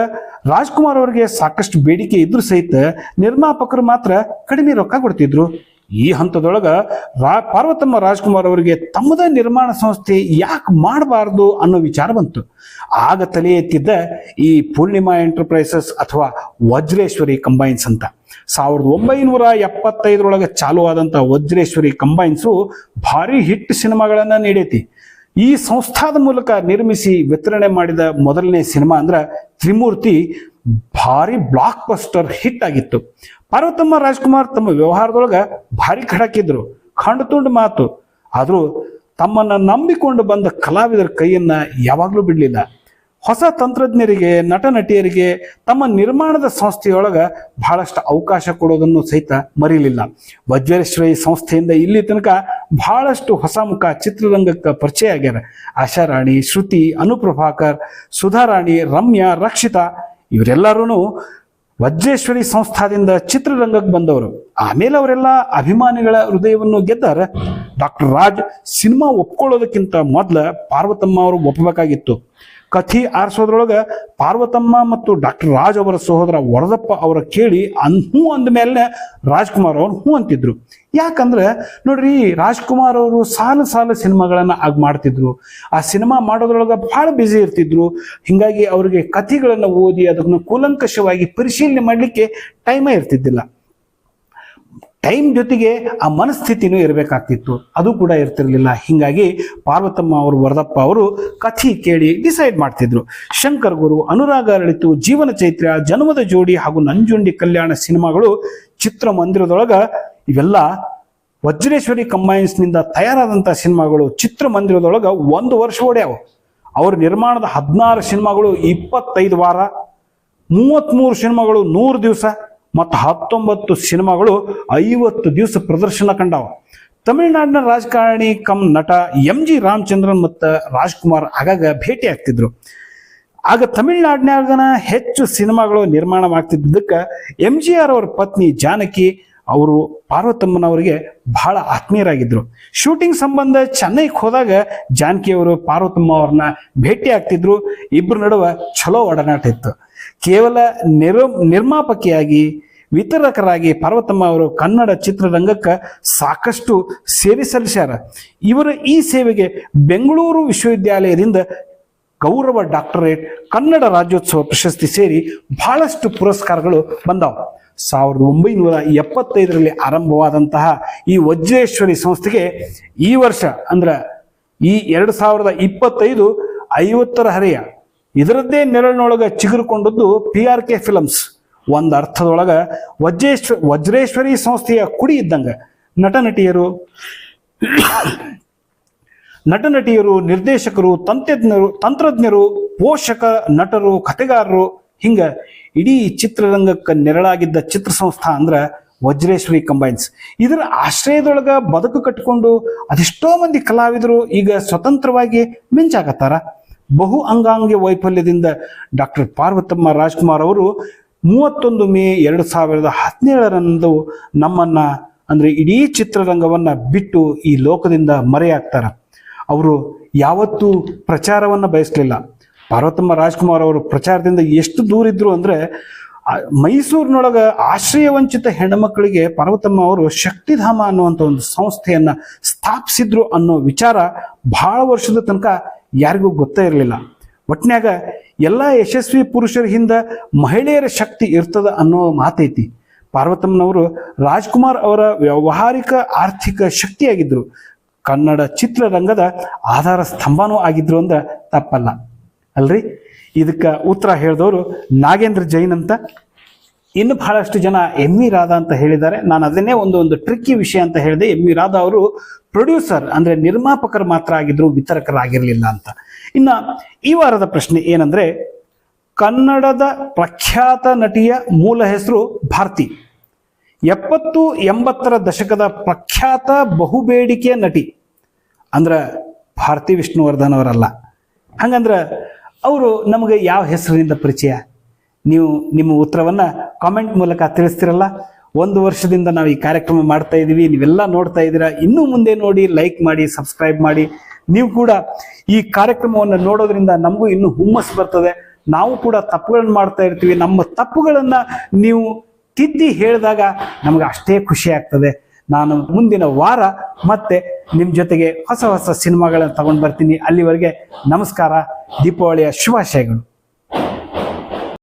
ರಾಜ್ಕುಮಾರ್ ಅವರಿಗೆ ಸಾಕಷ್ಟು ಬೇಡಿಕೆ ಇದ್ರೂ ಸಹಿತ ನಿರ್ಮಾಪಕರು ಮಾತ್ರ ಕಡಿಮೆ ರೊಕ್ಕ ಕೊಡ್ತಿದ್ರು. ಈ ಹಂತದೊಳಗ ರಾ ಪಾರ್ವತಮ್ಮ ರಾಜ್ಕುಮಾರ್ ಅವರಿಗೆ ತಮ್ಮದೇ ನಿರ್ಮಾಣ ಸಂಸ್ಥೆ ಯಾಕೆ ಮಾಡಬಾರ್ದು ಅನ್ನೋ ವಿಚಾರ ಬಂತು. ಆಗ ತಲೆ ಎತ್ತಿದ್ದ ಈ ಪೂರ್ಣಿಮಾ ಎಂಟರ್ಪ್ರೈಸಸ್ ಅಥವಾ ವಜ್ರೇಶ್ವರಿ ಕಂಬೈನ್ಸ್ ಅಂತ. ಸಾವಿರದ ಒಂಬೈನೂರ ಎಪ್ಪತ್ತೈದರೊಳಗೆ ಚಾಲೂ ಆದಂಥ ವಜ್ರೇಶ್ವರಿ ಕಂಬೈನ್ಸು ಭಾರಿ ಹಿಟ್ ಸಿನಿಮಾಗಳನ್ನ ನೀಡೈತಿ. ಈ ಸಂಸ್ಥಾದ ಮೂಲಕ ನಿರ್ಮಿಸಿ ವಿತರಣೆ ಮಾಡಿದ ಮೊದಲನೇ ಸಿನಿಮಾ ಅಂದ್ರೆ ತ್ರಿಮೂರ್ತಿ ಭಾರಿ ಬ್ಲಾಕ್ ಬಸ್ಟರ್ ಹಿಟ್ ಆಗಿತ್ತು. ಪಾರ್ವತಮ್ಮ ರಾಜ್ಕುಮಾರ್ ತಮ್ಮ ವ್ಯವಹಾರದೊಳಗ ಭಾರಿ ಖಡಕಿದ್ರು. ಖಂಡ ತುಂಡು ಮಾತು. ಆದರೂ ತಮ್ಮನ್ನ ನಂಬಿಕೊಂಡು ಬಂದ ಕಲಾವಿದರ ಕೈಯನ್ನ ಯಾವಾಗಲೂ ಬಿಡಲಿಲ್ಲ. ಹೊಸ ತಂತ್ರಜ್ಞರಿಗೆ ನಟ ನಟಿಯರಿಗೆ ತಮ್ಮ ನಿರ್ಮಾಣದ ಸಂಸ್ಥೆಯೊಳಗ ಬಹಳಷ್ಟು ಅವಕಾಶ ಕೊಡೋದನ್ನು ಸಹಿತ ಮರೀಲಿಲ್ಲ ವಜ್ರೇಶ್ವರಿ ಸಂಸ್ಥೆಯಿಂದ ಇಲ್ಲಿ ತನಕ ಬಹಳಷ್ಟು ಹೊಸ ಮುಖ ಚಿತ್ರರಂಗಕ್ಕೆ ಪರಿಚಯ ಆಗ್ಯಾರ. ಆಶಾರಾಣಿ, ಶ್ರುತಿ, ಅನುಪ್ರಭಾಕರ್, ಸುಧಾರಾಣಿ, ರಮ್ಯಾ, ರಕ್ಷಿತಾ ಇವರೆಲ್ಲರೂ ವಜ್ರೇಶ್ವರಿ ಸಂಸ್ಥಾದಿಂದ ಚಿತ್ರರಂಗಕ್ಕೆ ಬಂದವರು. ಆಮೇಲೆ ಅವರೆಲ್ಲ ಅಭಿಮಾನಿಗಳ ಹೃದಯವನ್ನು ಗೆದ್ದಾರ ಡಾಕ್ಟರ್ ರಾಜ್ ಸಿನಿಮಾ ಒಪ್ಕೊಳ್ಳೋದಕ್ಕಿಂತ ಮೊದಲ ಪಾರ್ವತಮ್ಮ ಅವರು ಒಪ್ಪಬೇಕಾಗಿತ್ತು ಕಥಿ ಆರಿಸೋದ್ರೊಳಗೆ ಪಾರ್ವತಮ್ಮ ಮತ್ತು ಡಾಕ್ಟರ್ ರಾಜ್ ಅವರ ಸಹೋದರ ವರದಪ್ಪ ಅವರ ಕೇಳಿ ಅನ್ ಹೂ ಅಂದ ಮೇಲೆ ರಾಜ್ಕುಮಾರ್ ಅವರು ಹೂ ಅಂತಿದ್ರು. ಯಾಕಂದ್ರೆ ನೋಡ್ರಿ, ರಾಜ್ಕುಮಾರ್ ಅವರು ಸಾಲು ಸಾಲು ಸಿನಿಮಾಗಳನ್ನ ಆಗ ಮಾಡ್ತಿದ್ರು. ಆ ಸಿನಿಮಾ ಮಾಡೋದ್ರೊಳಗೆ ಬಹಳ ಬ್ಯುಸಿ ಇರ್ತಿದ್ರು. ಹಿಂಗಾಗಿ ಅವರಿಗೆ ಕಥೆಗಳನ್ನು ಓದಿ ಅದನ್ನು ಕೂಲಂಕಷವಾಗಿ ಪರಿಶೀಲನೆ ಮಾಡಲಿಕ್ಕೆ ಟೈಮೇ ಇರ್ತಿದ್ದಿಲ್ಲ. ಟೈಮ್ ಜೊತೆಗೆ ಆ ಮನಸ್ಥಿತಿನೂ ಇರಬೇಕಾಗ್ತಿತ್ತು. ಅದು ಕೂಡ ಇರ್ತಿರಲಿಲ್ಲ. ಹೀಗಾಗಿ ಪಾರ್ವತಮ್ಮ ಅವರು, ವರದಪ್ಪ ಅವರು ಕಥೆ ಕೇಳಿ ಡಿಸೈಡ್ ಮಾಡ್ತಿದ್ರು. ಶಂಕರ್ ಗುರು, ಅನುರಾಗ ಅರಳಿತು, ಜೀವನ ಚೈತ್ರ, ಜನ್ಮದ ಜೋಡಿ ಹಾಗೂ ನಂಜುಂಡಿ ಕಲ್ಯಾಣ ಸಿನಿಮಾಗಳು ಚಿತ್ರಮಂದಿರದೊಳಗ ಇವೆಲ್ಲ ವಜ್ರೇಶ್ವರಿ ಕಂಬೈನ್ಸ್ನಿಂದ ತಯಾರಾದಂಥ ಸಿನಿಮಾಗಳು ಚಿತ್ರಮಂದಿರದೊಳಗೆ ಒಂದು ವರ್ಷ ಓಡ್ಯಾವು. ಅವ್ರ ನಿರ್ಮಾಣದ ಹದಿನಾರು ಸಿನಿಮಾಗಳು ಇಪ್ಪತ್ತೈದು ವಾರ ಮೂವತ್ತ್ಮೂರು ಸಿನಿಮಾಗಳು ನೂರು ದಿವಸ. ಮತ್ತು ಹತ್ತೊಂಬತ್ತು ಸಿನಿಮಾಗಳು ಐವತ್ತು ದಿವಸ ಪ್ರದರ್ಶನ ಕಂಡಾವ. ತಮಿಳುನಾಡಿನ ರಾಜಕಾರಣಿ ಕಮ್ ನಟ ಎಂ ಜಿ ರಾಮಚಂದ್ರನ್ ಮತ್ತು ರಾಜ್ಕುಮಾರ್ ಆಗಾಗ ಭೇಟಿ ಆಗ್ತಿದ್ರು. ಆಗ ತಮಿಳುನಾಡಿನಾಗನ ಹೆಚ್ಚು ಸಿನಿಮಾಗಳು ನಿರ್ಮಾಣವಾಗ್ತಿದ್ದಕ್ಕೆ ಎಂ ಜಿ ಆರ್ ಅವರ ಪತ್ನಿ ಜಾನಕಿ ಅವರು ಪಾರ್ವತಮ್ಮನವರಿಗೆ ಬಹಳ ಆತ್ಮೀಯರಾಗಿದ್ದರು ಶೂಟಿಂಗ್ ಸಂಬಂಧ ಚೆನ್ನೈಗೆ ಹೋದಾಗ ಜಾನಕಿ ಅವರು ಪಾರ್ವತಮ್ಮ ಅವ್ರನ್ನ ಭೇಟಿ ಆಗ್ತಿದ್ರು. ಇಬ್ಬರ ನಡುವೆ ಚಲೋ ಒಡನಾಟ ಇತ್ತು. ಕೇವಲ ನಿರ್, ನಿರ್ಮಾಪಕಿಯಾಗಿ ವಿತರಕರಾಗಿ ಪಾರ್ವತಮ್ಮ ಅವರು ಕನ್ನಡ ಚಿತ್ರರಂಗಕ್ಕೆ ಸಾಕಷ್ಟು ಸೇವೆ ಸಲ್ಲಿಸ್ಯಾರ. ಇವರ ಈ ಸೇವೆಗೆ ಬೆಂಗಳೂರು ವಿಶ್ವವಿದ್ಯಾಲಯದಿಂದ ಗೌರವ ಡಾಕ್ಟರೇಟ್, ಕನ್ನಡ ರಾಜ್ಯೋತ್ಸವ ಪ್ರಶಸ್ತಿ ಸೇರಿ ಬಹಳಷ್ಟು ಪುರಸ್ಕಾರಗಳು ಬಂದವು. ಸಾವಿರದ ಒಂಬೈನೂರ ಎಪ್ಪತ್ತೈದರಲ್ಲಿ ಆರಂಭವಾದಂತಹ ಈ ವಜ್ರೇಶ್ವರಿ ಸಂಸ್ಥೆಗೆ ಈ ವರ್ಷ ಅಂದ್ರೆ ಈ ಎರಡು ಸಾವಿರದ ಇಪ್ಪತ್ತೈದು ಐವತ್ತರ ಹರೆಯ ಇದರದ್ದೇ ನೆರಳಿನೊಳಗೆ ಚಿಗುರುಕೊಂಡದ್ದು ಪಿ ಆರ್ ಕೆ ಫಿಲಮ್ಸ್. ಒಂದು ಅರ್ಥದೊಳಗೆ ವಜ್ರೇಶ್ವ ವಜ್ರೇಶ್ವರಿ ಸಂಸ್ಥೆಯ ಕುಡಿ ಇದ್ದಂಗ. ನಟ ನಟಿಯರು ನಟ ನಟಿಯರು ನಿರ್ದೇಶಕರು, ತಂತ್ರಜ್ಞರು ತಂತ್ರಜ್ಞರು, ಪೋಷಕ, ನಟರು, ಕಥೆಗಾರರು, ಹಿಂಗ ಇಡೀ ಚಿತ್ರರಂಗಕ್ಕೆ ನೆರಳಾಗಿದ್ದ ಚಿತ್ರ ಸಂಸ್ಥಾ ಅಂದ್ರ ವಜ್ರೇಶ್ವರಿ ಕಂಬೈನ್ಸ್. ಇದರ ಆಶ್ರಯದೊಳಗ ಬದುಕು ಕಟ್ಟಿಕೊಂಡು ಅದೆಷ್ಟೋ ಮಂದಿ ಕಲಾವಿದರು ಈಗ ಸ್ವತಂತ್ರವಾಗಿ ಮಿಂಚಾಕತ್ತಾರ. ಬಹು ಅಂಗಾಂಗ ವೈಫಲ್ಯದಿಂದ ಡಾಕ್ಟರ್ ಪಾರ್ವತಮ್ಮ ರಾಜ್ಕುಮಾರ್ ಅವರು ಮೂವತ್ತೊಂದು ಮೇ ಎರಡು ಸಾವಿರದ ಹದಿನೇಳರಂದು ನಮ್ಮನ್ನ, ಅಂದ್ರೆ ಇಡೀ ಚಿತ್ರರಂಗವನ್ನ ಬಿಟ್ಟು ಈ ಲೋಕದಿಂದ ಮರೆಯಾಗ್ತಾರೆ. ಅವರು ಯಾವತ್ತೂ ಪ್ರಚಾರವನ್ನು ಬಯಸಲಿಲ್ಲ. ಪಾರ್ವತಮ್ಮ ರಾಜ್ಕುಮಾರ್ ಅವರು ಪ್ರಚಾರದಿಂದ ಎಷ್ಟು ದೂರ ಅಂದರೆ ಮೈಸೂರಿನೊಳಗ ಆಶ್ರಯ ವಂಚಿತ ಹೆಣ್ಣುಮಕ್ಕಳಿಗೆ ಪಾರ್ವತಮ್ಮ ಅವರು ಶಕ್ತಿಧಾಮ ಅನ್ನುವಂಥ ಒಂದು ಸಂಸ್ಥೆಯನ್ನ ಸ್ಥಾಪಿಸಿದ್ರು ಅನ್ನೋ ವಿಚಾರ ಬಹಳ ವರ್ಷದ ತನಕ ಯಾರಿಗೂ ಗೊತ್ತೇ ಇರಲಿಲ್ಲ. ಒಟ್ನ್ಯಾಗ ಎಲ್ಲ ಯಶಸ್ವಿ ಪುರುಷರ ಹಿಂದೆ ಮಹಿಳೆಯರ ಶಕ್ತಿ ಇರ್ತದ ಅನ್ನೋ ಮಾತೈತಿ. ಪಾರ್ವತಮ್ಮನವರು ರಾಜ್ಕುಮಾರ್ ಅವರ ವ್ಯಾವಹಾರಿಕ ಆರ್ಥಿಕ ಶಕ್ತಿಯಾಗಿದ್ದರು ಕನ್ನಡ ಚಿತ್ರರಂಗದ ಆಧಾರ ಸ್ತಂಭನೂ ಆಗಿದ್ರು ಅಂದ್ರೆ ತಪ್ಪಲ್ಲ. ಅಲ್ರಿ? ಇದಕ್ಕೆ ಉತ್ತರ ಹೇಳಿದವರು ನಾಗೇಂದ್ರ ಜೈನ್ ಅಂತ ಇನ್ನು ಬಹಳಷ್ಟು ಜನ ಎಂ ವಿ ರಾಧಾ ಅಂತ ಹೇಳಿದ್ದಾರೆ. ನಾನು ಅದನ್ನೇ ಒಂದು ಒಂದು ಟ್ರಿಕ್ಕಿ ವಿಷಯ ಅಂತ ಹೇಳಿದೆ. ಎಂ ವಿ ರಾಧಾ ಅವರು ಪ್ರೊಡ್ಯೂಸರ್ ಅಂದ್ರೆ ನಿರ್ಮಾಪಕರು ಮಾತ್ರ ಆಗಿದ್ರು, ವಿತರಕರಾಗಿರಲಿಲ್ಲ ಅಂತ. ಇನ್ನು ಈ ವಾರದ ಪ್ರಶ್ನೆ ಏನಂದ್ರೆ, ಕನ್ನಡದ ಪ್ರಖ್ಯಾತ ನಟಿಯ ಮೂಲ ಹೆಸರು ಭಾರತಿ. ಎಪ್ಪತ್ತು ಎಂಬತ್ತರ ದಶಕದ ಪ್ರಖ್ಯಾತ ಬಹುಬೇಡಿಕೆಯ ನಟಿ, ಅಂದ್ರೆ ಭಾರತಿ ವಿಷ್ಣುವರ್ಧನ್ ಅವರಲ್ಲ. ಹಂಗಂದ್ರೆ, ಅವರು ನಮಗೆ ಯಾವ ಹೆಸರಿನಿಂದ ಪರಿಚಯ? ನೀವು ನಿಮ್ಮ ಉತ್ತರವನ್ನು ಕಾಮೆಂಟ್ ಮೂಲಕ ತಿಳಿಸ್ತಿರಲ್ಲ. ಒಂದು ವರ್ಷದಿಂದ ನಾವು ಈ ಕಾರ್ಯಕ್ರಮ ಮಾಡ್ತಾ ಇದ್ದೀವಿ ನೀವೆಲ್ಲ ನೋಡ್ತಾ ಇದ್ದೀರಾ. ಇನ್ನೂ ಮುಂದೆ ನೋಡಿ ಲೈಕ್ ಮಾಡಿ ಸಬ್ಸ್ಕ್ರೈಬ್ ಮಾಡಿ. ನೀವು ಕೂಡ ಈ ಕಾರ್ಯಕ್ರಮವನ್ನು ನೋಡೋದ್ರಿಂದ ನಮಗೂ ಇನ್ನೂ ಹುಮ್ಮಸ್ ಬರ್ತದೆ. ನಾವು ಕೂಡ ತಪ್ಪುಗಳನ್ನು ಮಾಡ್ತಾ ಇರ್ತೀವಿ. ನಮ್ಮ ತಪ್ಪುಗಳನ್ನು ನೀವು ತಿದ್ದಿ ಹೇಳಿದಾಗ ನಮಗೆ ಅಷ್ಟೇ ಖುಷಿ ಆಗ್ತದೆ. ನಾನು ಮುಂದಿನ ವಾರ ಮತ್ತೆ ನಿಮ್ಮ ಜೊತೆಗೆ ಹೊಸ ಹೊಸ ಸಿನಿಮಾಗಳನ್ನು ತಗೊಂಡು ಬರ್ತೀನಿ. ಅಲ್ಲಿವರೆಗೆ ನಮಸ್ಕಾರ. ದೀಪಾವಳಿಯ ಶುಭಾಶಯಗಳು.